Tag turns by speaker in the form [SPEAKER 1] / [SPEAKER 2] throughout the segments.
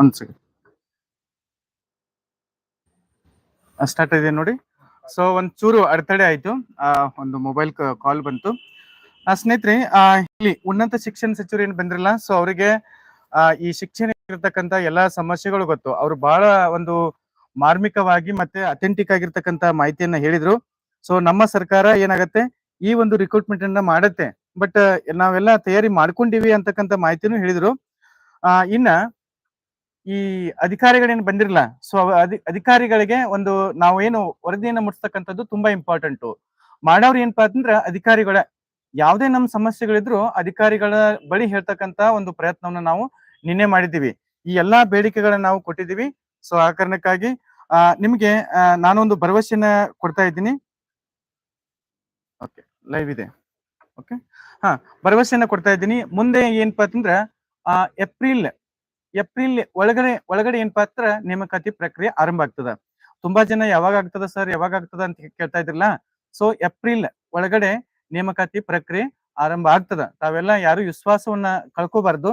[SPEAKER 1] ಒಂದ್ second start ಇದೆ ನೋಡಿ. ಸೊ ಒಂದ್ ಚೂರು ಅಡೆತಡೆ ಆಯ್ತು. ಒಂದು ಮೊಬೈಲ್ ಕಾಲ್ ಬಂತು. ಸ್ನೇಹಿತರೆ ಇಲ್ಲಿ ಉನ್ನತ ಶಿಕ್ಷಣ ಸಚಿವರು ಏನ್ ಬಂದಿರಲ್ಲ ಸೊ ಅವರಿಗೆ ಈ ಶಿಕ್ಷಣ ಇರತಕ್ಕಂತ ಎಲ್ಲಾ ಸಮಸ್ಯೆಗಳು ಗೊತ್ತು. ಅವ್ರು ಬಹಳ ಒಂದು ಮಾರ್ಮಿಕವಾಗಿ ಮತ್ತೆ ಅಥೆಂಟಿಕ್ ಆಗಿರ್ತಕ್ಕಂತ ಮಾಹಿತಿಯನ್ನ ಹೇಳಿದ್ರು. ಸೊ ನಮ್ಮ ಸರ್ಕಾರ ಏನಾಗತ್ತೆ, ಈ ಒಂದು ರಿಕ್ರೂಟ್ಮೆಂಟ್ ಅನ್ನ ಮಾಡತ್ತೆ. ಬಟ್ ನಾವೆಲ್ಲ ತಯಾರಿ ಮಾಡ್ಕೊಂಡಿವಿ ಅಂತಕ್ಕಂತ ಮಾಹಿತಿನೂ ಹೇಳಿದ್ರು. ಇನ್ನ ಈ ಅಧಿಕಾರಿಗಳೇನು ಬಂದಿರಲ್ಲ ಸೊ ಅಧಿಕಾರಿಗಳಿಗೆ ಒಂದು ನಾವೇನು ವರದಿಯನ್ನು ಮುಟ್ಸ್ತಕ್ಕಂಥದ್ದು ತುಂಬಾ ಇಂಪಾರ್ಟೆಂಟ್ ಮಾಡೋರು ಏನಪ್ಪಾ ಅಂತಂದ್ರ ಅಧಿಕಾರಿಗಳ. ಯಾವುದೇ ನಮ್ಮ ಸಮಸ್ಯೆಗಳಿದ್ರು ಅಧಿಕಾರಿಗಳ ಬಳಿ ಹೇಳ್ತಕ್ಕಂತ ಒಂದು ಪ್ರಯತ್ನವನ್ನ ನಾವು ನಿನ್ನೆ ಮಾಡಿದ್ದೀವಿ. ಈ ಎಲ್ಲಾ ಬೇಡಿಕೆಗಳನ್ನ ನಾವು ಕೊಟ್ಟಿದ್ದೀವಿ. ಸೊ ಆ ಕಾರಣಕ್ಕಾಗಿ, ಆ, ನಿಮ್ಗೆ ನಾನೊಂದು ಭರವಸೆಯನ್ನ ಕೊಡ್ತಾ ಇದ್ದೀನಿ. ಓಕೆ ಲೈವ್ ಇದೆ. ಓಕೆ ಹಾ, ಭರವಸೆಯನ್ನ ಕೊಡ್ತಾ ಇದ್ದೀನಿ. ಮುಂದೆ ಏನಪ್ಪಾ ಅಂತಂದ್ರ, ಆ ಏಪ್ರಿಲ್ ಏಪ್ರಿಲ್ ಒಳಗಡೆ ಒಳಗಡೆ ಏನಪ್ಪಾ ಪಾತ್ರ ನೇಮಕಾತಿ ಪ್ರಕ್ರಿಯೆ ಆರಂಭ ಆಗ್ತದ. ತುಂಬಾ ಜನ ಯಾವಾಗ ಆಗ್ತದ ಸರ್ ಯಾವಾಗ ಆಗ್ತದ ಅಂತ ಕೇಳ್ತಾ ಇದ್ರಲ್ಲ? ಸೊ ಏಪ್ರಿಲ್ ಒಳಗಡೆ ನೇಮಕಾತಿ ಪ್ರಕ್ರಿಯೆ ಆರಂಭ ಆಗ್ತದ. ತಾವೆಲ್ಲ ಯಾರು ವಿಶ್ವಾಸವನ್ನ ಕಳ್ಕೋಬಾರ್ದು.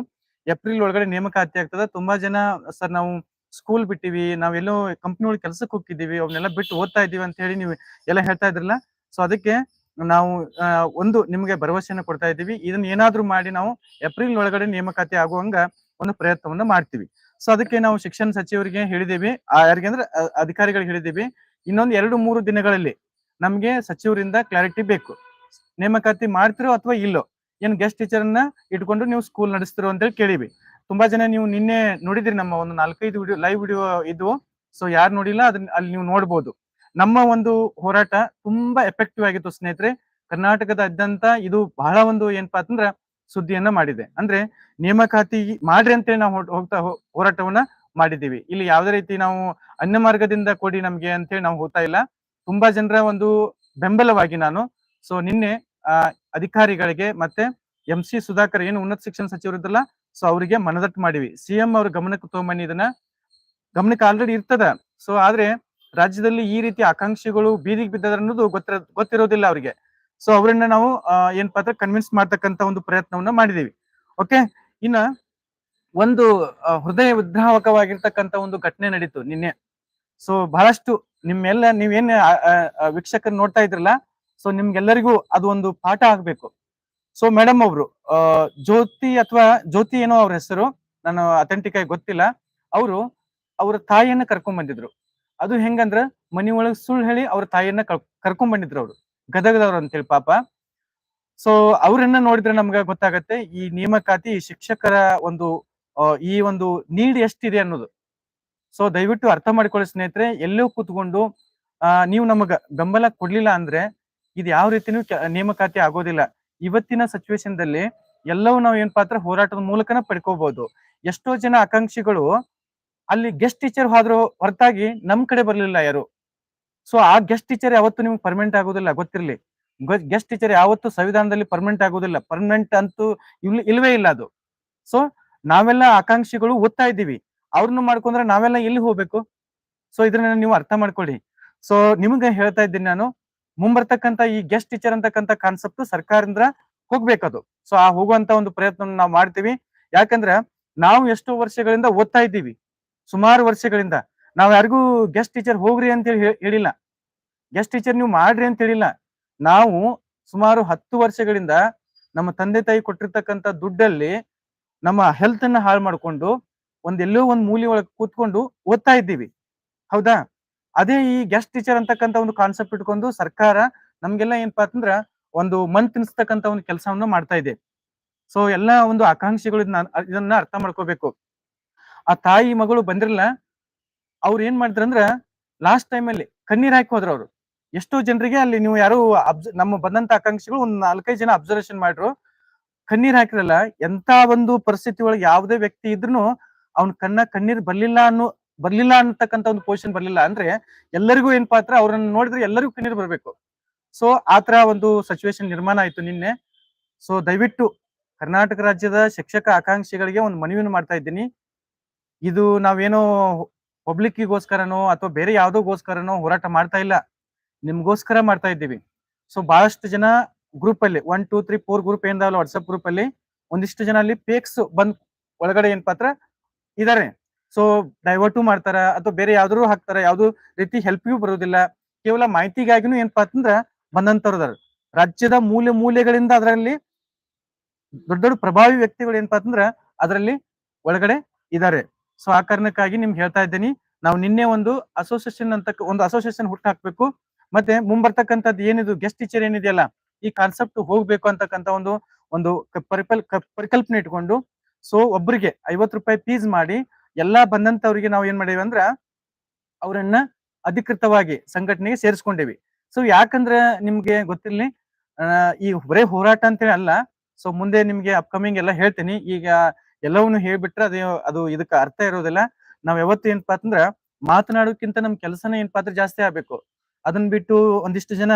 [SPEAKER 1] ಏಪ್ರಿಲ್ ಒಳಗಡೆ ನೇಮಕಾತಿ ಆಗ್ತದ. ತುಂಬಾ ಜನ ಸರ್ ನಾವು ಸ್ಕೂಲ್ ಬಿಟ್ಟಿವಿ. ನಾವೆಲ್ಲೋ ಕಂಪ್ನಿ ಒಳಗೆ ಕೆಲಸಕ್ಕೆ ಹೋಗಿದ್ದೀವಿ ಅವನ್ನೆಲ್ಲ ಬಿಟ್ಟು ಓದ್ತಾ ಇದೀವಿ ಅಂತ ಹೇಳಿ ನೀವು ಎಲ್ಲ ಹೇಳ್ತಾ ಇದ್ರಲ್ಲ? ಸೊ ಅದಕ್ಕೆ ನಾವು ಒಂದು ನಿಮಗೆ ಭರವಸೆಯನ್ನ ಕೊಡ್ತಾ ಇದ್ದೀವಿ ಇದನ್ನ ಏನಾದ್ರೂ ಮಾಡಿ ನಾವು ಏಪ್ರಿಲ್ ಒಳಗಡೆ ನೇಮಕಾತಿ ಆಗುವಂಗ ಒಂದು ಪ್ರಯತ್ನವನ್ನು ಮಾಡ್ತೀವಿ. ಸೊ ಅದಕ್ಕೆ ನಾವು ಶಿಕ್ಷಣ ಸಚಿವರಿಗೆ ಹೇಳಿದ್ದೀವಿ. ಆ, ಯಾರಿಗೆ ಅಂದ್ರೆ ಅಧಿಕಾರಿಗಳಿಗೆ ಹೇಳಿದ್ದೀವಿ. ಇನ್ನೊಂದು ಎರಡು, ಮೂರು ದಿನಗಳಲ್ಲಿ ನಮ್ಗೆ ಸಚಿವರಿಂದ ಕ್ಲಾರಿಟಿ ಬೇಕು. ನೇಮಕಾತಿ ಮಾಡ್ತಿರೋ ಅಥವಾ ಇಲ್ಲೋ? ಏನ್ ಗೆಸ್ಟ್ ಟೀಚರ್ ಅನ್ನ ಇಟ್ಕೊಂಡು ನೀವು ಸ್ಕೂಲ್ ನಡೆಸ್ತಿರೋ ಅಂತ ಹೇಳಿ ಕೇಳಿವಿ. ತುಂಬಾ ಜನ ನೀವು ನಿನ್ನೆ ನೋಡಿದ್ರಿ ನಮ್ಮ ಒಂದು ನಾಲ್ಕೈದು ವಿಡಿಯೋ ಲೈವ್ ವಿಡಿಯೋ ಇದ್ವು ಸೊ ಯಾರು ನೋಡಿಲ್ಲ ಅದನ್ನ ಅಲ್ಲಿ ನೀವು ನೋಡ್ಬೋದು. ನಮ್ಮ ಒಂದು ಹೋರಾಟ ತುಂಬಾ ಎಫೆಕ್ಟಿವ್ ಆಗಿತ್ತು ಸ್ನೇಹಿತರೆ. ಕರ್ನಾಟಕದಾದ್ಯಂತ ಇದು ಬಹಳ ಒಂದು ಏನಪ್ಪಾ ಅಂತಂದ್ರ ಸುದ್ದಿಯನ್ನ ಮಾಡಿದೆ. ಅಂದ್ರೆ ನೇಮಕಾತಿ ಮಾಡ್ರಿ ಅಂತೇಳಿ ನಾವು ಹೋಗ್ತಾ ಹೋರಾಟವನ್ನ ಮಾಡಿದ್ದೀವಿ. ಇಲ್ಲಿ ಯಾವುದೇ ರೀತಿ ನಾವು ಅನ್ಯ ಮಾರ್ಗದಿಂದ ಕೊಡಿ ನಮ್ಗೆ ಅಂತೇಳಿ ನಾವು ಹೋಗ್ತಾ ಇಲ್ಲ. ತುಂಬಾ ಜನರ ಒಂದು ಬೆಂಬಲವಾಗಿ ನಾನು. ಸೊ ನಿನ್ನೆ ಅಧಿಕಾರಿಗಳಿಗೆ ಮತ್ತೆ ಎಂ ಸಿ ಸುಧಾಕರ್ ಏನು ಉನ್ನತ ಶಿಕ್ಷಣ ಸಚಿವರು ಇದ್ರಲ್ಲ ಸೊ, ಅವರಿಗೆ ಮನದಟ್ಟು ಮಾಡಿವಿ. ಸಿಎಂ ಅವ್ರ ಗಮನಕ್ಕೆ ತಗೊಂಬನ್ನಿ ಇದನ್ನ. ಗಮನಕ್ಕೆ ಆಲ್ರೆಡಿ ಇರ್ತದ. ಸೊ, ಆದ್ರೆ ರಾಜ್ಯದಲ್ಲಿ ಈ ರೀತಿ ಆಕಾಂಕ್ಷಿಗಳು ಬೀದಿಗೆ ಬಿದ್ದದ್ರ ಅನ್ನೋದು ಗೊತ್ತಿರ, ಗೊತ್ತಿರೋದಿಲ್ಲ ಅವರಿಗೆ. ಸೊ ಅವರನ್ನ ನಾವು ಏನಪ್ಪಾ ಅಂದ್ರೆ ಕನ್ವಿನ್ಸ್ ಮಾಡ್ತಕ್ಕಂತ ಒಂದು ಪ್ರಯತ್ನವನ್ನ ಮಾಡಿದೀವಿ. ಓಕೆ ಇನ್ನ ಒಂದು ಹೃದಯ ವಿದ್ರಾವಕವಾಗಿರ್ತಕ್ಕಂತ ಒಂದು ಘಟನೆ ನಡೀತು ನಿನ್ನೆ. ಸೊ ಬಹಳಷ್ಟು ನಿಮ್ಮೆಲ್ಲ ನೀವೇನ್ ವೀಕ್ಷಕರು ನೋಡ್ತಾ ಇದ್ರಲ್ಲ ಸೊ ನಿಮ್ಗೆಲ್ಲರಿಗೂ ಅದು ಒಂದು ಪಾಠ ಆಗ್ಬೇಕು. ಸೊ ಮೇಡಮ್ ಅವರು ಜ್ಯೋತಿ ಅಥವಾ ಜ್ಯೋತಿ ಏನೋ ಅವ್ರ ಹೆಸರು ನಾನು ಅಥೆಂಟಿಕ್ ಆಗಿ ಗೊತ್ತಿಲ್ಲ. ಅವರು ಅವ್ರ ತಾಯಿಯನ್ನ ಕರ್ಕೊಂಡ್ ಬಂದಿದ್ರು ಅದು ಹೆಂಗಂದ್ರ ಮನಿ ಸುಳ್ಳು ಹೇಳಿ ಅವ್ರ ತಾಯಿಯನ್ನ ಕರ್- ಕರ್ಕೊಂಡ್ ಬಂದಿದ್ರು ಅವ್ರು. ಗದಗದವ್ರು ಅಂತೇಳಿ ಪಾಪ. ಸೊ ಅವ್ರನ್ನ ನೋಡಿದ್ರೆ ನಮ್ಗೆ ಗೊತ್ತಾಗತ್ತೆ, ಈ ನೇಮಕಾತಿ ಶಿಕ್ಷಕರ ಒಂದು ಈ ಒಂದು ನೀಡ್ ಎಷ್ಟಿದೆ ಅನ್ನೋದು. ಸೊ ದಯವಿಟ್ಟು ಅರ್ಥ ಮಾಡಿಕೊಳ್ಳಿ ಸ್ನೇಹಿತರೆ, ಎಲ್ಲೋ ಕೂತ್ಕೊಂಡು ನೀವು ನಮಗ ಬೆಂಬಲ ಕೊಡ್ಲಿಲ್ಲ ಅಂದ್ರೆ ಇದು ಯಾವ ರೀತಿನೂ ನೇಮಕಾತಿ ಆಗೋದಿಲ್ಲ. ಇವತ್ತಿನ ಸಿಚುವೇಶನ್ ದಲ್ಲಿ ಎಲ್ಲವೂ ನಾವು ಏನ್ ಪಾತ್ರ ಹೋರಾಟದ ಮೂಲಕನ ಪಡ್ಕೋಬಹುದು ಎಷ್ಟೋ ಜನ ಆಕಾಂಕ್ಷಿಗಳು ಅಲ್ಲಿ ಗೆಸ್ಟ್ ಟೀಚರ್ ಆದ್ರೂ ಹೊರತಾಗಿ ನಮ್ ಕಡೆ ಬರ್ಲಿಲ್ಲ ಯಾರು. ಸೊ ಆ ಗೆಸ್ಟ್ ಟೀಚರ್ ಯಾವತ್ತು ನಿಮ್ಗೆ ಪರ್ಮನೆಂಟ್ ಆಗೋದಿಲ್ಲ, ಗೊತ್ತಿರಲಿ. ಗೆಸ್ಟ್ ಟೀಚರ್ ಯಾವತ್ತು ಸಂವಿಧಾನದಲ್ಲಿ ಪರ್ಮನೆಂಟ್ ಆಗೋದಿಲ್ಲ. ಪರ್ಮನೆಂಟ್ ಅಂತೂ ಇಲ್- ಇಲ್ವೇ ಇಲ್ಲ ಅದು. ಸೊ ನಾವೆಲ್ಲ ಆಕಾಂಕ್ಷಿಗಳು ಓದ್ತಾ ಇದ್ದೀವಿ. ಅವ್ರನ್ನ ಮಾಡ್ಕೊಂಡ್ರೆ ನಾವೆಲ್ಲ ಎಲ್ಲಿ ಹೋಗ್ಬೇಕು? ಸೊ ಇದನ್ನ ನೀವು ಅರ್ಥ ಮಾಡ್ಕೊಳ್ಳಿ. ಸೊ ನಿಮ್ಗೆ ಹೇಳ್ತಾ ಇದ್ದೀನಿ ನಾನು ಮುಂಬರ್ತಕ್ಕಂತ ಈ ಗೆಸ್ಟ್ ಟೀಚರ್ ಅಂತಕ್ಕಂತ ಕಾನ್ಸೆಪ್ಟ್ ಸರ್ಕಾರದಿಂದ ಹೋಗ್ಬೇಕದು. ಸೊ ಆ ಹೋಗುವಂತ ಒಂದು ಪ್ರಯತ್ನ ನಾವು ಮಾಡ್ತೀವಿ. ಯಾಕಂದ್ರೆ, ನಾವು ಎಷ್ಟೋ ವರ್ಷಗಳಿಂದ ಓದ್ತಾ ಇದ್ದೀವಿ. ಸುಮಾರು ವರ್ಷಗಳಿಂದ. ನಾವ್ ಯಾರಿಗೂ ಗೆಸ್ಟ್ ಟೀಚರ್ ಹೋಗ್ರಿ ಅಂತ ಹೇಳಿಲ್ಲ. ಗೆಸ್ಟ್ ಟೀಚರ್ ನೀವು ಮಾಡ್ರಿ ಅಂತ ಹೇಳಿಲ್ಲ. ನಾವು ಸುಮಾರು ಹತ್ತು ವರ್ಷಗಳಿಂದ ನಮ್ಮ ತಂದೆ ತಾಯಿ ಕೊಟ್ಟಿರ್ತಕ್ಕಂಥ ದುಡ್ಡಲ್ಲಿ ನಮ್ಮ ಹೆಲ್ತ್ ಅನ್ನ ಹಾಳು ಮಾಡ್ಕೊಂಡು ಒಂದ್ ಎಲ್ಲೋ ಒಂದ್ ಮೂಲಿ ಒಳಗೆ ಕೂತ್ಕೊಂಡು ಓದ್ತಾ ಇದ್ದೀವಿ. ಹೌದಾ? ಅದೇ ಈ ಗೆಸ್ಟ್ ಟೀಚರ್ ಅಂತಕ್ಕಂಥ ಒಂದು ಕಾನ್ಸೆಪ್ಟ್ ಇಟ್ಕೊಂಡು ಸರ್ಕಾರ ನಮ್ಗೆಲ್ಲ ಏನಪ್ಪಾ ಅಂತಂದ್ರ ಒಂದು ಮನ್ ತಿನ್ಸ್ತಕ್ಕಂತ ಒಂದು ಕೆಲಸವನ್ನು ಮಾಡ್ತಾ ಇದೆ. ಸೊ ಎಲ್ಲಾ ಒಂದು ಆಕಾಂಕ್ಷಿಗಳು ಇದನ್ನ ಅರ್ಥ ಮಾಡ್ಕೋಬೇಕು. ಆ ತಾಯಿ ಮಗಳು ಬಂದಿರಲ್ಲ ಅವ್ರು ಏನ್ ಮಾಡಿದ್ರಂದ್ರ ಲಾಸ್ಟ್ ಟೈಮ್ ಅಲ್ಲಿ ಕಣ್ಣೀರ್ ಹಾಕಿ ಹೋದ್ರ ಅವ್ರು. ಎಷ್ಟೋ ಜನರಿಗೆ ಅಲ್ಲಿ ನೀವು ಯಾರು ಅಬ್ಸ ನಮ್ಮ ಬಂದಂತ ಆಕಾಂಕ್ಷಿಗಳು ಒಂದ್ ನಾಲ್ಕೈದು ಜನ ಅಬ್ಸರ್ವೇಷನ್ ಮಾಡ್ರು. ಕಣ್ಣೀರ್ ಹಾಕಿರಲ್ಲ, ಎಂತ ಒಂದು ಪರಿಸ್ಥಿತಿ ಒಳಗೆ ಯಾವುದೇ ವ್ಯಕ್ತಿ ಇದ್ರು ಅವ್ನ ಕಣ್ಣ ಕಣ್ಣೀರ್ ಬರ್ಲಿಲ್ಲ ಅನ್ನೋ, ಬರ್ಲಿಲ್ಲ ಅನ್ನತಕ್ಕಂತ ಒಂದು ಪೊಸಿಷನ್ ಬರ್ಲಿಲ್ಲ. ಅಂದ್ರೆ ಎಲ್ಲರಿಗೂ ಏನ್ ಪಾತ್ರ, ಅವ್ರನ್ನ ನೋಡಿದ್ರೆ ಎಲ್ಲರಿಗೂ ಕಣ್ಣೀರ್ ಬರ್ಬೇಕು. ಸೊ ಆತರ ಒಂದು ಸಿಚುವೇಶನ್ ನಿರ್ಮಾಣ ಆಯ್ತು ನಿನ್ನೆ. ಸೊ ದಯವಿಟ್ಟು ಕರ್ನಾಟಕ ರಾಜ್ಯದ ಶಿಕ್ಷಕ ಆಕಾಂಕ್ಷಿಗಳಿಗೆ ಒಂದು ಮನವಿಯನ್ನು ಮಾಡ್ತಾ ಇದ್ದೀನಿ. ಇದು ನಾವೇನೋ ಪಬ್ಲಿಕ್ಕಿಗೋಸ್ಕರನೋ ಅಥವಾ ಬೇರೆ ಯಾವ್ದೋಗೋಸ್ಕರನೋ ಹೋರಾಟ ಮಾಡ್ತಾ ಇಲ್ಲ. ನಿಮ್ಗೋಸ್ಕರ ಮಾಡ್ತಾ ಇದ್ದೀವಿ. ಸೊ ಬಹಳಷ್ಟು ಜನ ಗ್ರೂಪ್ ಅಲ್ಲಿ one two three four group ಏನಿದಾವಲ್ಲ WhatsApp group ಅಲ್ಲಿ, ಒಂದಿಷ್ಟು ಜನ ಅಲ್ಲಿ ಪೇಕ್ಸ್ ಬಂದ್ ಒಳಗಡೆ ಏನ್ ಪಾತ್ರ ಇದಾರೆ. ಸೊ ಡೈವರ್ಟು ಮಾಡ್ತಾರ ಅಥವಾ ಬೇರೆ ಯಾವ್ದಾರು ಹಾಕ್ತಾರ, ಯಾವ್ದು ರೀತಿ ಹೆಲ್ಪ್ಗೂ ಬರೋದಿಲ್ಲ. ಕೇವಲ ಮಾಹಿತಿಗಾಗಿನೂ ಏನಪ್ಪಾ ಅಂತಂದ್ರ ಬಂದಂತವ್ರು ಅದಾರ ರಾಜ್ಯದ ಮೂಲೆ ಮೂಲೆಗಳಿಂದ ಅದರಲ್ಲಿ ದೊಡ್ಡ ದೊಡ್ಡ ಪ್ರಭಾವಿ ವ್ಯಕ್ತಿಗಳು ಏನಪ್ಪಾ ಅದರಲ್ಲಿ ಒಳಗಡೆ ಇದಾರೆ. ಸೊ ಆ ಕಾರಣಕ್ಕಾಗಿ ನಿಮ್ಗೆ ಹೇಳ್ತಾ ಇದ್ದೀನಿ. ನಾವು ನಿನ್ನೆ ಒಂದು ಅಸೋಸಿಯೇಷನ್ ಅಂತ ಒಂದು ಅಸೋಸಿಯೇಷನ್ ಹುಟ್ಟು ಹಾಕ್ಬೇಕು ಮತ್ತೆ ಮುಂಬರ್ತಕ್ಕಂಥದ್ದು ಏನಿದು ಗೆಸ್ಟ್ ಟೀಚರ್ ಏನಿದೆಯಲ್ಲ, ಈ ಕಾನ್ಸೆಪ್ಟ್ ಹೋಗ್ಬೇಕು ಅಂತಕ್ಕಂತ ಒಂದು ಒಂದು ಪರಿಕಲ್ ಪರಿಕಲ್ಪನೆ ಇಟ್ಕೊಂಡು ಸೊ ಒಬ್ಬರಿಗೆ ಐವತ್ತು ರೂಪಾಯಿ ಫೀಸ್ ಮಾಡಿ, ಎಲ್ಲಾ ಬಂದಂತವ್ರಿಗೆ ನಾವು ಏನ್ ಮಾಡೇವಿ ಅಂದ್ರ, ಅವರನ್ನ ಅಧಿಕೃತವಾಗಿ ಸಂಘಟನೆಗೆ ಸೇರಿಸ್ಕೊಂಡೇವಿ. ಸೊ ಯಾಕಂದ್ರೆ ನಿಮ್ಗೆ ಗೊತ್ತಿರ್ಲಿ ಈ ಬರೇ ಹೋರಾಟ ಅಂತೇಳಿ ಅಲ್ಲ ಸೊ ಮುಂದೆ ನಿಮ್ಗೆ ಅಪ್ಕಮಿಂಗ್ ಎಲ್ಲ ಹೇಳ್ತೀನಿ. ಈಗ ಎಲ್ಲವನ್ನೂ ಹೇಳ್ಬಿಟ್ರೆ ಅದೇ ಅದು ಇದಕ್ಕೆ ಅರ್ಥ ಇರೋದಿಲ್ಲ. ನಾವ್ ಯಾವತ್ತು ಏನಪ್ಪಾ ಅಂದ್ರ ಮಾತನಾಡೋಕ್ಕಿಂತ ನಮ್ ಕೆಲಸನೇ ಏನಪ್ಪಾ ಪಾತ್ರ ಜಾಸ್ತಿ ಆಗ್ಬೇಕು. ಅದನ್ನ ಬಿಟ್ಟು ಒಂದಿಷ್ಟು ಜನ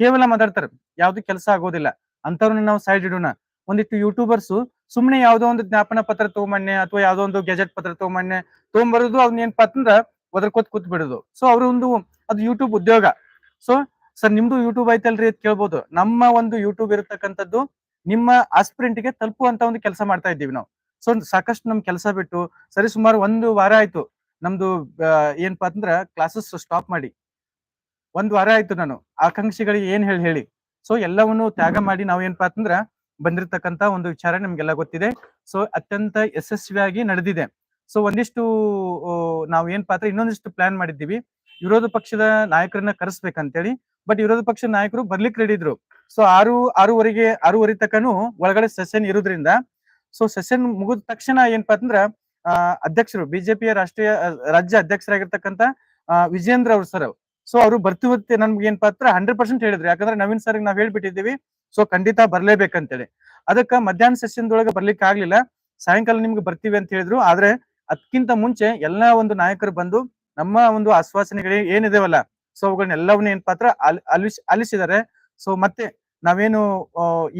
[SPEAKER 1] ಕೇವಲ ಮಾತಾಡ್ತಾರೆ. ಯಾವ್ದು ಕೆಲಸ ಆಗೋದಿಲ್ಲ. ಅಂತವ್ರನ್ನ ನಾವು ಸೈಡ್ ಇಡೋಣ. ಒಂದಿಷ್ಟು ಯೂಟ್ಯೂಬರ್ಸ್ ಸುಮ್ನೆ ಯಾವ್ದೋ ಒಂದು ಜ್ಞಾಪನ ಪತ್ರ ತಗೊಂಬಣ್ಣೆ ಅಥವಾ ಯಾವ್ದೋ ಒಂದು ಗೆಜೆಟ್ ಪತ್ರ ತಗೊಂಬಣ್ಣೆ ತಗೊಂಬರೋದು ಅವ್ನ ಏನಪ್ಪಾ ಪಾತ್ರ ಒದರ್ಕೋತ್ ಕೂತ್ ಬಿಡುದು ಸೊ ಅವ್ರ ಒಂದು ಅದು ಯೂಟ್ಯೂಬ್ ಉದ್ಯೋಗ. ಸೊ ಸರ್ ನಿಮ್ದು ಯೂಟ್ಯೂಬ್ ಐತಲ್ರಿ ಅಂತ ಕೇಳ್ಬೋದು. ನಮ್ಮ ಒಂದು ಯೂಟ್ಯೂಬ್ ಇರತಕ್ಕಂಥದ್ದು ನಿಮ್ಮ aspirant ಗೆ ತಲುಪುವಂತ ಒಂದು ಕೆಲಸ ಮಾಡ್ತಾ ಇದ್ದೀವಿ ನಾವು. ಸೊ ಸಾಕಷ್ಟು ನಮ್ ಕೆಲಸ ಬಿಟ್ಟು ಸರಿ ಸುಮಾರು ಒಂದು ವಾರ ಆಯ್ತು. ನಮ್ದು ಏನಪ್ಪಾ ಅಂದ್ರೆ ಕ್ಲಾಸಸ್ ಸ್ಟಾಪ್ ಮಾಡಿ. ಒಂದ್ ವಾರ ಆಯ್ತು ನಾನು. ಆಕಾಂಕ್ಷಿಗಳಿಗೆ ಏನ್ ಹೇಳಿ ಹೇಳಿ. ಸೊ ಎಲ್ಲವನ್ನು ತ್ಯಾಗ ಮಾಡಿ ನಾವ್ ಏನಪ್ಪಾ ಅಂತಂದ್ರ ಬಂದಿರತಕ್ಕಂತ ಒಂದು ವಿಚಾರ ನಿಮ್ಗೆಲ್ಲ ಗೊತ್ತಿದೆ. ಸೊ ಅತ್ಯಂತ ಯಶಸ್ವಿಯಾಗಿ ನಡೆದಿದೆ. ಸೊ ಒಂದಿಷ್ಟು ನಾವು ನಾವ್ ಏನ್ ಪಾತ್ರ ಇನ್ನೊಂದಿಷ್ಟು ಪ್ಲಾನ್ ಮಾಡಿದ್ದೀವಿ. ವಿರೋಧ ಪಕ್ಷದ ನಾಯಕರನ್ನ ಕರೆಸ್ಬೇಕಂತೇಳಿ. ಬಟ್ ವಿರೋಧ ಪಕ್ಷದ ನಾಯಕರು ಬರ್ಲಿಕ್ಕೆ ರೆಡಿ ಇದ್ರು. ಸೊ ಆರು, ಆರೂವರೆಗೆ, ಆರೂವರೆ ತಕನು ಒಳಗಡೆ ಸೆಷನ್ ಇರೋದ್ರಿಂದ ಸೊ ಸೆಷನ್ ಮುಗಿದ ತಕ್ಷಣ ಏನಪ್ಪಾ ಅಂತಂದ್ರ ಅಧ್ಯಕ್ಷರು, ಬಿಜೆಪಿಯ ರಾಷ್ಟ್ರೀಯ ರಾಜ್ಯ ಅಧ್ಯಕ್ಷರಾಗಿರ್ತಕ್ಕಂತ ವಿಜೇಂದ್ರ ಅವ್ರು ಸರ್ ಸೊ ಅವರು ಬರ್ತಿವತ್ತೆ ನಮ್ಗೆ ಏನ್ ಪಾತ್ರ ಹಂಡ್ರೆಡ್ ಪರ್ಸೆಂಟ್ ಹೇಳಿದ್ರು. ಯಾಕಂದ್ರೆ ನವೀನ್ ಸರ್ ನಾವ್ ಹೇಳ್ಬಿಟ್ಟಿದ್ದೀವಿ. ಸೊ ಖಂಡಿತ ಬರ್ಲೇಬೇಕಂತೇಳಿ. ಅದಕ್ಕ ಮಧ್ಯಾಹ್ನ ಸೆಷನ್ ಒಳಗೆ ಬರ್ಲಿಕ್ಕೆ ಆಗ್ಲಿಲ್ಲ. ಸಾಯಂಕಾಲ ನಿಮ್ಗೆ ಬರ್ತೀವಿ ಅಂತ ಹೇಳಿದ್ರು. ಆದ್ರೆ ಅದಕ್ಕಿಂತ ಮುಂಚೆ ಎಲ್ಲಾ ಒಂದು ನಾಯಕರು ಬಂದು ನಮ್ಮ ಒಂದು ಆಶ್ವಾಸನೆಗಳು ಏನಿದೆವಲ್ಲ ಸೊ ಅವುಗಳನ್ನೆಲ್ಲವನ್ನ ಏನ್ ಪಾತ್ರ ಅಲ್- ಅಲಿಸ್ ಅಲಿಸಿದ್ದಾರೆ. ಸೊ ಮತ್ತೆ ನಾವೇನು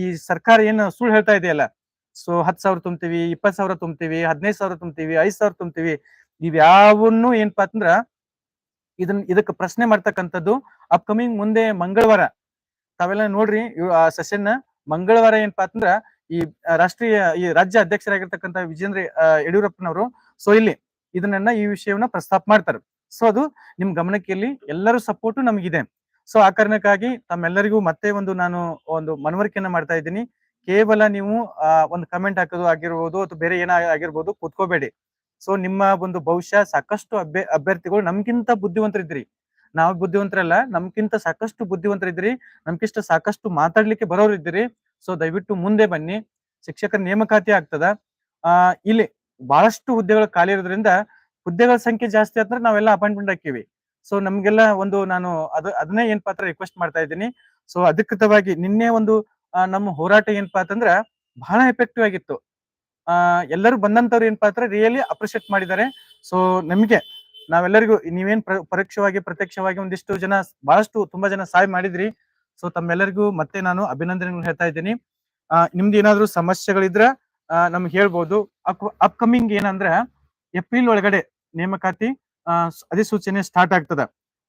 [SPEAKER 1] ಈ ಸರ್ಕಾರ ಏನು ಸುಳ್ಳು ಹೇಳ್ತಾ ಇದೆಯಲ್ಲ ಸೊ ಹತ್ ಸಾವಿರ ತುಂಬ್ತೀವಿ ಇಪ್ಪತ್ ಸಾವಿರ ತುಂಬ್ತೀವಿ, ಹದಿನೈದು ಸಾವಿರ ತುಂಬ್ತೀವಿ, ಐದ್ ಸಾವಿರ ತುಂಬ್ತೀವಿ ಇವ್ಯಾವನ್ನೂ ಏನಪ್ಪಾ ಅಂದ್ರ ಇದನ್, ಇದಕ್ಕೆ ಪ್ರಶ್ನೆ ಮಾಡ್ತಕ್ಕಂಥದ್ದು ಅಪ್ಕಮಿಂಗ್ ಮುಂದೆ ಮಂಗಳವಾರ. ತಾವೆಲ್ಲ ನೋಡ್ರಿ ಆ ಸೆಷನ್ ಮಂಗಳವಾರ ಏನಪ್ಪಾ ಅಂದ್ರ ಈ ರಾಷ್ಟ್ರೀಯ, ಈ ರಾಜ್ಯ ಅಧ್ಯಕ್ಷರಾಗಿರ್ತಕ್ಕಂಥ ವಿಜೇಂದ್ರ ಯಡಿಯೂರಪ್ಪನವರು, ಸೊ ಇಲ್ಲಿ ಇದನ್ನ ಈ ವಿಷಯವನ್ನ ಪ್ರಸ್ತಾಪ ಮಾಡ್ತಾರೆ. ಸೊ ಅದು ನಿಮ್ ಗಮನಕ್ಕೆ ಇಲ್ಲಿ ಎಲ್ಲರೂ ಸಪೋರ್ಟ್ ನಮಗಿದೆ. ಸೊ ಆ ಕಾರಣಕ್ಕಾಗಿ ತಮ್ಮೆಲ್ಲರಿಗೂ ಮತ್ತೆ ಒಂದು ನಾನು ಒಂದು ಮನವರಿಕೆಯನ್ನ ಮಾಡ್ತಾ ಇದ್ದೀನಿ. ಕೇವಲ ನೀವು ಒಂದು ಕಮೆಂಟ್ ಹಾಕೋದು ಆಗಿರ್ಬೋದು ಅಥವಾ ಬೇರೆ ಏನ ಆಗಿರ್ಬೋದು ಕೂತ್ಕೋಬೇಡಿ. ಸೊ ನಿಮ್ಮ ಒಂದು ಭವಿಷ್ಯ ಸಾಕಷ್ಟು ಅಭ್ಯ, ಅಭ್ಯರ್ಥಿಗಳು ನಮ್ಗಿಂತ ಬುದ್ಧಿವಂತರಿದ್ರಿ ನಾವು ಬುದ್ಧಿವಂತರಲ್ಲ, ನಮ್ಗಿಂತ ಸಾಕಷ್ಟು ಬುದ್ಧಿವಂತರಿದ್ರಿ ನಮ್ಗಿಷ್ಟ ಸಾಕಷ್ಟು ಮಾತಾಡ್ಲಿಕ್ಕೆ ಬರೋರು ಇದ್ದೀರಿ ಸೊ ದಯವಿಟ್ಟು ಮುಂದೆ ಬನ್ನಿ. ಶಿಕ್ಷಕರ ನೇಮಕಾತಿ ಆಗ್ತದ. ಆ, ಇಲ್ಲಿ ಬಹಳಷ್ಟು ಹುದ್ದೆಗಳು ಖಾಲಿ ಇರೋದ್ರಿಂದ ಹುದ್ದೆಗಳ ಸಂಖ್ಯೆ ಜಾಸ್ತಿ ಆದ್ರೆ ನಾವೆಲ್ಲ ಅಪಾಯಿಂಟ್ಮೆಂಟ್ ಹಾಕಿವಿ. ಸೊ ನಮ್ಗೆಲ್ಲ ಒಂದು ನಾನು ಅದ, ಅದನ್ನೇ ಏನ್ ಪಾತ್ರ ರಿಕ್ವೆಸ್ಟ್ ಮಾಡ್ತಾ ಇದ್ದೀನಿ. ಸೊ ಅಧಿಕೃತವಾಗಿ ನಿನ್ನೆ ಒಂದು ನಮ್ಮ ಹೋರಾಟ ಏನಪ್ಪಾ ಅಂತಂದ್ರ ಬಹಳ ಎಫೆಕ್ಟಿವ್ ಆಗಿತ್ತು. ಆ, ಎಲ್ಲರೂ ಬಂದಂತವ್ರು ಏನಪ್ಪಾ ಅಂದ್ರೆ ರಿಯಲಿ ಅಪ್ರಿಶಿಯೇಟ್ ಮಾಡಿದ್ದಾರೆ. ಸೊ ನಮಗೆ ನಾವೆಲ್ಲರಿಗೂ ನೀವೇನ್ ಪ್ರ- ಪರೋಕ್ಷವಾಗಿ, ಪ್ರತ್ಯಕ್ಷವಾಗಿ ಒಂದಿಷ್ಟು ಜನ ಬಹಳಷ್ಟು ತುಂಬಾ ಜನ ಸಹಾಯ ಮಾಡಿದ್ರಿ. ಸೊ ತಮ್ಮೆಲ್ಲರಿಗೂ ಮತ್ತೆ ನಾನು ಅಭಿನಂದನೆಗಳು ಹೇಳ್ತಾ ಇದ್ದೀನಿ. ನಿಮ್ದು ಏನಾದ್ರು ಸಮಸ್ಯೆಗಳಿದ್ರ ನಮ್ಗೆ ಹೇಳ್ಬೋದು. ಅಪ್ಕಮಿಂಗ್ ಏನಂದ್ರೆ ಏಪ್ರಿಲ್ ಒಳಗಡೆ ನೇಮಕಾತಿ ಅಧಿಸೂಚನೆ ಸ್ಟಾರ್ಟ್ ಆಗ್ತದ.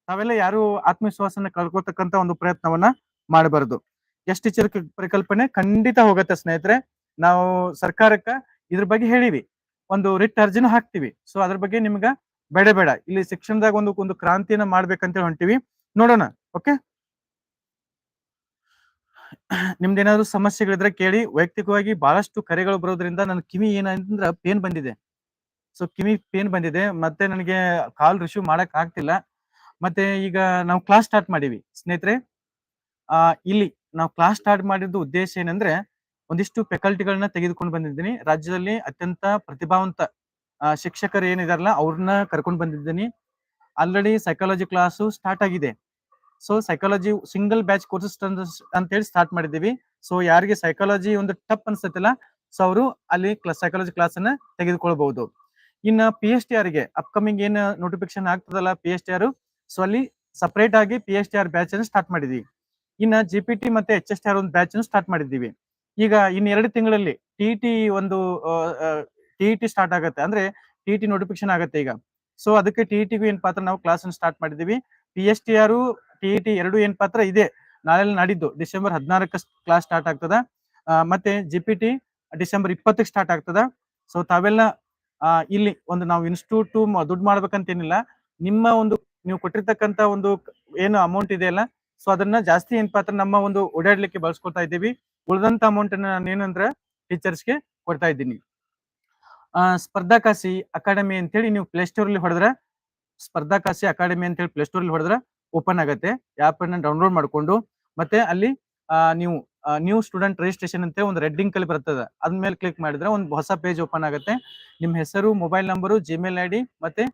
[SPEAKER 1] ತಾವೆಲ್ಲ ಯಾರು ಆತ್ಮವಿಶ್ವಾಸನ ಕಳ್ಕೊತಕ್ಕಂತ ಒಂದು ಪ್ರಯತ್ನವನ್ನ ಮಾಡಬಾರದು. ಎಷ್ಟು ಟೀಚರ್ ಪರಿಕಲ್ಪನೆ ಖಂಡಿತ ಹೋಗತ್ತೆ ಸ್ನೇಹಿತರೆ. ನಾವು ಸರ್ಕಾರಕ್ಕ ಇದ್ರ ಬಗ್ಗೆ ಹೇಳಿವಿ. ಒಂದು ರಿಟ್ ಅರ್ಜಿನ ಹಾಕ್ತಿವಿ. ಸೊ ಅದ್ರ ಬಗ್ಗೆ ನಿಮ್ಗ ಬೇಡ ಬೇಡ. ಇಲ್ಲಿ ಶಿಕ್ಷಣದಾಗ ಒಂದು ಒಂದು ಕ್ರಾಂತಿಯನ್ನ ಮಾಡ್ಬೇಕಂತ ಹೊಂಟಿವಿ. ನೋಡೋಣ. ಓಕೆ ನಿಮ್ದೇನಾದ್ರು ಸಮಸ್ಯೆಗಳಿದ್ರೆ ಕೇಳಿ. ವೈಯಕ್ತಿಕವಾಗಿ ಬಹಳಷ್ಟು ಕರೆಗಳು ಬರೋದ್ರಿಂದ ನನ್ನ ಕಿವಿ ಏನಂದ್ರ ಪೇನ್ ಬಂದಿದೆ. ಸೊ ಕಿವಿ ಪೇನ್ ಬಂದಿದೆ. ಮತ್ತೆ ನನಗೆ ಕಾಲ್ ರಿಸೀವ್ ಮಾಡಕ್ ಆಗ್ತಿಲ್ಲ ಮತ್ತೆ ಈಗ ನಾವು ಕ್ಲಾಸ್ ಸ್ಟಾರ್ಟ್ ಮಾಡಿವಿ. ಸ್ನೇಹಿತರೆ, ಆ, ಇಲ್ಲಿ ನಾವು ಕ್ಲಾಸ್ ಸ್ಟಾರ್ಟ್ ಮಾಡಿದ್ದು ಉದ್ದೇಶ ಏನಂದ್ರೆ ಒಂದಿಷ್ಟು ಫೆಕಲ್ಟಿಗಳನ್ನ ತೆಗೆದುಕೊಂಡು ಬಂದಿದ್ದೀನಿ. ರಾಜ್ಯದಲ್ಲಿ ಅತ್ಯಂತ ಪ್ರತಿಭಾವಂತ ಶಿಕ್ಷಕರು ಏನಿದಾರಲ್ಲ, ಅವ್ರನ್ನ ಕರ್ಕೊಂಡು ಬಂದಿದ್ದೀನಿ. ಆಲ್ರೆಡಿ ಸೈಕಾಲಜಿ ಕ್ಲಾಸು ಸ್ಟಾರ್ಟ್ ಆಗಿದೆ. So psychology single batch courses ಅಂತೇಳಿ ಸ್ಟಾರ್ಟ್ ಮಾಡಿದ್ದೀವಿ. ಸೊ ಯಾರಿಗೆ ಸೈಕಾಲಜಿ ಒಂದು ಟಪ್ ಅನ್ಸತ್ತಲ್ಲ ಸೊ ಅವರು ಅಲ್ಲಿ ಸೈಕಾಲಜಿ ಕ್ಲಾಸ್ ಅನ್ನ ತೆಗೆದುಕೊಳ್ಬಹುದು. ಇನ್ನ ಪಿ ಎಚ್ ಟಿ ಆರ್ಗೆ ಅಪ್ಕಮಿಂಗ್ ಏನ್ ನೋಟಿಫಿಕೇಶನ್ ಆಗ್ತದಲ್ಲ P H T R so ಅಲ್ಲಿ ಸಪರೇಟ್ ಆಗಿ P H D R batch ಅನ್ನು ಸ್ಟಾರ್ಟ್ ಮಾಡಿದೀವಿ ಇನ್ನ ಜಿ ಪಿ ಟಿ ಮತ್ತೆ ಎಚ್ ಎಸ್ ಟಿ ಆರ್ ಒಂದು ಬ್ಯಾಚ್ ಸ್ಟಾರ್ಟ್ ಮಾಡಿದ್ದೀವಿ. ಈಗ ಇನ್ ಎರಡು ತಿಂಗಳಲ್ಲಿ ಟಿ ಟಿ ಒಂದು ಟಿ ಟಿ ಸ್ಟಾರ್ಟ್ ಆಗತ್ತೆ. ಅಂದ್ರೆ ಟಿ ಟಿ ನೋಟಿಫಿಕೇಶನ್ ಆಗತ್ತೆ ಈಗ. ಸೊ ಅದಕ್ಕೆ ಟಿ ಟಿಗೂ ಏನ್ ಪಾತ್ರ ನಾವು ಕ್ಲಾಸ್ ಸ್ಟಾರ್ಟ್ ಮಾಡಿದೀವಿ P S T R T T ಎರಡು ಏನ್ ಪಾತ್ರ ಇದೆ. ನಾಳೆ ನಾಡಿದ್ದು ಡಿಸೆಂಬರ್ ಹದಿನಾರಕ್ಕೆ ಕ್ಲಾಸ್ ಸ್ಟಾರ್ಟ್ ಆಗ್ತದ. ಮತ್ತೆ ಜಿ ಪಿ ಟಿ ಡಿಸೆಂಬರ್ ಇಪ್ಪತ್ತಕ್ಕೆ ಸ್ಟಾರ್ಟ್ ಆಗ್ತದ. ಸೊ ತಾವೆಲ್ಲ ಇಲ್ಲಿ ಒಂದು ನಾವು ಇನ್ಸ್ಟಿಟ್ಯೂಟ್ ದುಡ್ಡು ಮಾಡ್ಬೇಕಂತೇನಿಲ್ಲ ನಿಮ್ಮ ಒಂದು, ನೀವು ಕೊಟ್ಟಿರ್ತಕ್ಕಂತ ಒಂದು ಏನು ಅಮೌಂಟ್ ಇದೆಯಲ್ಲ ಸೊ ಅದನ್ನ ಜಾಸ್ತಿ ಏನಪ್ಪಾ ಅಂದ್ರೆ ನಮ್ಮ ಒಂದು ಓಡಾಡ್ಲಿಕ್ಕೆ ಬಳಸ್ಕೊಳ್ತಾ ಇದ್ದೀವಿ. ಉಳಿದಂತ ಅಮೌಂಟ್ ಅನ್ನ ನಾನು ಏನಂದ್ರೆ ಟೀಚರ್ಸ್ಗೆ ಕೊಡ್ತಾ ಇದ್ದೀನಿ. ಆ ಸ್ಪರ್ಧಾಕಾಸಿ ಅಕಾಡೆಮಿ ಅಂತೇಳಿ ನೀವು ಪ್ಲೇ ಸ್ಟೋರ್ ಅಲ್ಲಿ ಹೊಡೆದ್ರೆ ಸ್ಪರ್ಧಾಕಾಸಿ ಅಕಾಡೆಮಿ ಅಂತ ಹೇಳಿ ಪ್ಲೇ ಸ್ಟೋರ್ ಅಲ್ಲಿ ಹೊಡೆದ್ರೆ ಓಪನ್ ಆಗತ್ತೆ. ಆಪ್ ಅನ್ನ ಡೌನ್ಲೋಡ್ ಮಾಡ್ಕೊಂಡು, ಮತ್ತೆ ಅಲ್ಲಿ ನೀವು ನ್ಯೂ ಸ್ಟೂಡೆಂಟ್ ರಿಜಿಸ್ಟ್ರೇಷನ್ ಅಂತ ಒಂದು ರೆಡ್ಡಿಂಗ್ ಅಲ್ಲಿ ಬರ್ತದೆ. ಅದ್ರ ಮೇಲೆ ಕ್ಲಿಕ್ ಮಾಡಿದ್ರೆ ಒಂದು ಹೊಸ ಪೇಜ್ ಓಪನ್ ಆಗುತ್ತೆ. ನಿಮ್ಮ ಹೆಸರು mobile number Gmail I D ಮತ್ತೆ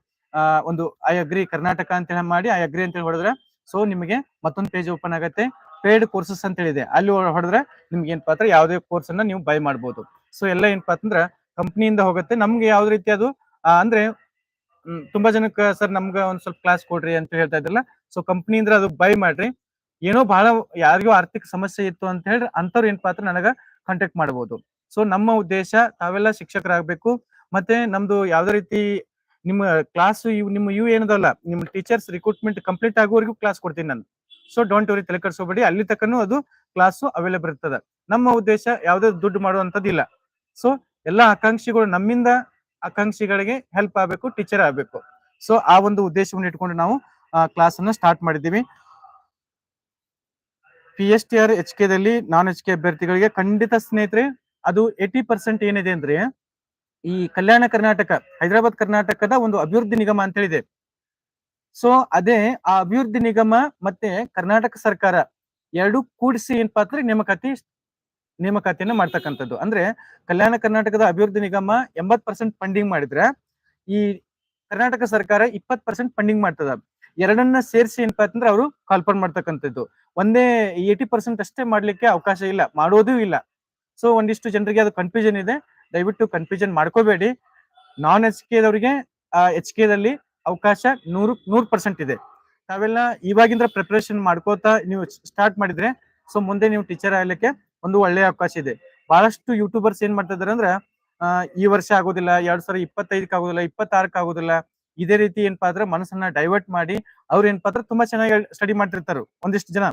[SPEAKER 1] ಒಂದು ಐ ಅಗ್ರಿ ಕರ್ನಾಟಕ ಅಂತ ಮಾಡಿ ಐ ಅಗ್ರಿ ಅಂತ ಹೇಳಿ ಹೊಡೆದ್ರೆ ಸೊ ನಿಮಗೆ ಮತ್ತೊಂದು ಪೇಜ್ ಓಪನ್ ಆಗುತ್ತೆ. ಪೇಡ್ ಕೋರ್ಸಸ್ ಅಂತ ಹೇಳಿದೆ ಅಲ್ಲಿ ಹೊಡೆದ್ರೆ ನಿಮ್ಗೆ ಏನಪ್ಪಾ ಅಂದ್ರೆ ಯಾವುದೇ ಕೋರ್ಸ್ ಅನ್ನ ನೀವು ಬೈ ಮಾಡ್ಬೋದು. ಸೊ ಎಲ್ಲ ಏನಪ್ಪಾ ಅಂದ್ರೆ ಕಂಪ್ನಿಯಿಂದ ಹೋಗುತ್ತೆ. ನಮ್ಗೆ ಯಾವ ರೀತಿ ಅದು? ಅಂದ್ರೆ ತುಂಬಾ ಜನಕ್ಕೆ ಸರ್ ನಮ್ಗೆ ಒಂದ್ ಸ್ವಲ್ಪ ಕ್ಲಾಸ್ ಕೊಡ್ರಿ ಅಂತ ಹೇಳ್ತಾ ಇದ್ರಲ್ಲ. ಸೊ ಕಂಪ್ನಿಯಿಂದ ಅದು ಬೈ ಮಾಡ್ರಿ. ಏನೋ ಬಹಳ ಯಾರಿಗೂ ಆರ್ಥಿಕ ಸಮಸ್ಯೆ ಇತ್ತು ಅಂತ ಹೇಳಿ ಅಂತವ್ರು ಏನಪ್ಪಾ ಅಂದ್ರೆ ನನಗ ಕಾಂಟ್ಯಾಕ್ಟ್ ಮಾಡಬಹುದು ಸೊ ನಮ್ಮ ಉದ್ದೇಶ ತಾವೆಲ್ಲ ಶಿಕ್ಷಕರಾಗಬೇಕು. ಮತ್ತೆ ನಮ್ದು ಯಾವ್ದೇ ರೀತಿ ನಿಮ್ಮ ಕ್ಲಾಸ್ ನಿಮ್ಮ ಯು ಏನದಲ್ಲ, ನಿಮ್ಮ ಟೀಚರ್ಸ್ ರಿಕ್ರೂಟ್ಮೆಂಟ್ ಕಂಪ್ಲೀಟ್ ಆಗುವವರೆಗೂ ಕ್ಲಾಸ್ ಕೊಡ್ತೀನಿ ನಾನು. ಸೊ ಡೋಂಟ್ ವರಿ ತಲೆ ಕೆಡಿಸ್ಕೋಬೇಡಿ. ಅಲ್ಲಿ ತಕ್ಕನು ಅದು ಕ್ಲಾಸು ಅವೈಲೇಬಲ್ ಇರ್ತದೆ. ನಮ್ಮ ಉದ್ದೇಶ ಯಾವುದೇ ದುಡ್ಡು ಮಾಡುವಂತದ್ದಿಲ್ಲ ಸೊ ಎಲ್ಲಾ ಆಕಾಂಕ್ಷಿಗಳು ನಮ್ಮಿಂದ ಆಕಾಂಕ್ಷಿಗಳಿಗೆ ಹೆಲ್ಪ್ ಆಗಬೇಕು ಟೀಚರ್ ಆಗಬೇಕು. ಸೊ ಆ ಒಂದು ಉದ್ದೇಶವನ್ನು ಇಟ್ಕೊಂಡು ನಾವು ಕ್ಲಾಸ್ ಅನ್ನು ಸ್ಟಾರ್ಟ್ ಮಾಡಿದ್ದೀವಿ. P S T R H ದಲ್ಲಿ ನಾನ್ ಎಚ್ ಕೆ ಅಭ್ಯರ್ಥಿಗಳಿಗೆ ಖಂಡಿತ ಸ್ನೇಹಿತರೆ, ಅದು ಏಟಿ ಪರ್ಸೆಂಟ್ ಏನಿದೆ ಅಂದ್ರೆ ಈ ಕಲ್ಯಾಣ ಕರ್ನಾಟಕ, ಹೈದರಾಬಾದ್ ಕರ್ನಾಟಕದ ಒಂದು ಅಭಿವೃದ್ಧಿ ನಿಗಮ ಅಂತ ಹೇಳಿದೆ. ಸೊ ಅದೇ ಆ ಅಭಿವೃದ್ಧಿ ನಿಗಮ ಮತ್ತೆ ಕರ್ನಾಟಕ ಸರ್ಕಾರ ಎರಡು ಕೂಡಿಸಿ ಏನಪ್ಪಾ ಅಂದ್ರೆ ನೇಮಕಾತಿ, ನೇಮಕಾತಿಯನ್ನ ಮಾಡ್ತಕ್ಕಂಥದ್ದು. ಅಂದ್ರೆ ಕಲ್ಯಾಣ ಕರ್ನಾಟಕದ ಅಭಿವೃದ್ಧಿ ನಿಗಮ ಎಂಬತ್ ಪರ್ಸೆಂಟ್ ಫಂಡಿಂಗ್ ಮಾಡಿದ್ರೆ, ಈ ಕರ್ನಾಟಕ ಸರ್ಕಾರ ಇಪ್ಪತ್ ಪರ್ಸೆಂಟ್ ಫಂಡಿಂಗ್ ಮಾಡ್ತದ. ಎರಡನ್ನ ಸೇರಿಸಿ ಏನಪ್ಪಾ ಅಂತಂದ್ರೆ ಅವರು ಕಾಲ್ಪನ್ ಮಾಡ್ತಕ್ಕಂಥದ್ದು. ಒಂದೇ ಏಟಿ ಪರ್ಸೆಂಟ್ ಅಷ್ಟೇ ಮಾಡ್ಲಿಕ್ಕೆ ಅವಕಾಶ ಇಲ್ಲ, ಮಾಡೋದೂ ಇಲ್ಲ. ಸೊ ಒಂದಿಷ್ಟು ಜನರಿಗೆ ಅದು ಕನ್ಫ್ಯೂಷನ್ ಇದೆ. ದಯವಿಟ್ಟು ಕನ್ಫ್ಯೂಷನ್ ಮಾಡ್ಕೋಬೇಡಿ. ನಾನ್ ಎಚ್ ಕೆ ದವರಿಗೆ ಎಚ್ ಕೆ ದಲ್ಲಿ ಅವಕಾಶ ನೂರು, ನೂರ್ ಪರ್ಸೆಂಟ್ ಇದೆ. ತಾವೆಲ್ಲ ಇವಾಗಿಂದ ಪ್ರಿಪರೇಷನ್ ಮಾಡ್ಕೋತಾ ನೀವು ಸ್ಟಾರ್ಟ್ ಮಾಡಿದ್ರೆ ಸೊ ಮುಂದೆ ನೀವು ಟೀಚರ್ ಆಗ್ಲಿಕ್ಕೆ ಒಂದು ಒಳ್ಳೆಯ ಅವಕಾಶ ಇದೆ. ಬಹಳಷ್ಟು ಯೂಟ್ಯೂಬರ್ಸ್ ಏನ್ ಮಾಡ್ತಾ ಇದಾರೆ ಅಂದ್ರೆ ಈ ವರ್ಷ ಆಗೋದಿಲ್ಲ, ಎರಡ್ ಸಾವಿರದ ಇಪ್ಪತ್ತೈದಕ್ಕೆ ಆಗೋದಿಲ್ಲ, ಇಪ್ಪತ್ತಾರಕ್ಕೆ ಆಗೋದಿಲ್ಲ. ಇದೇ ರೀತಿ ಏನಪ್ಪಾ ಅಂದ್ರೆ ಮನಸ್ಸನ್ನ ಡೈವರ್ಟ್ ಮಾಡಿ, ಅವ್ರ ಏನಪ್ಪಾ ಅಂದ್ರೆ ತುಂಬಾ ಚೆನ್ನಾಗಿ ಸ್ಟಡಿ ಮಾಡ್ತಿರ್ತಾರ ಒಂದಿಷ್ಟು ಜನ.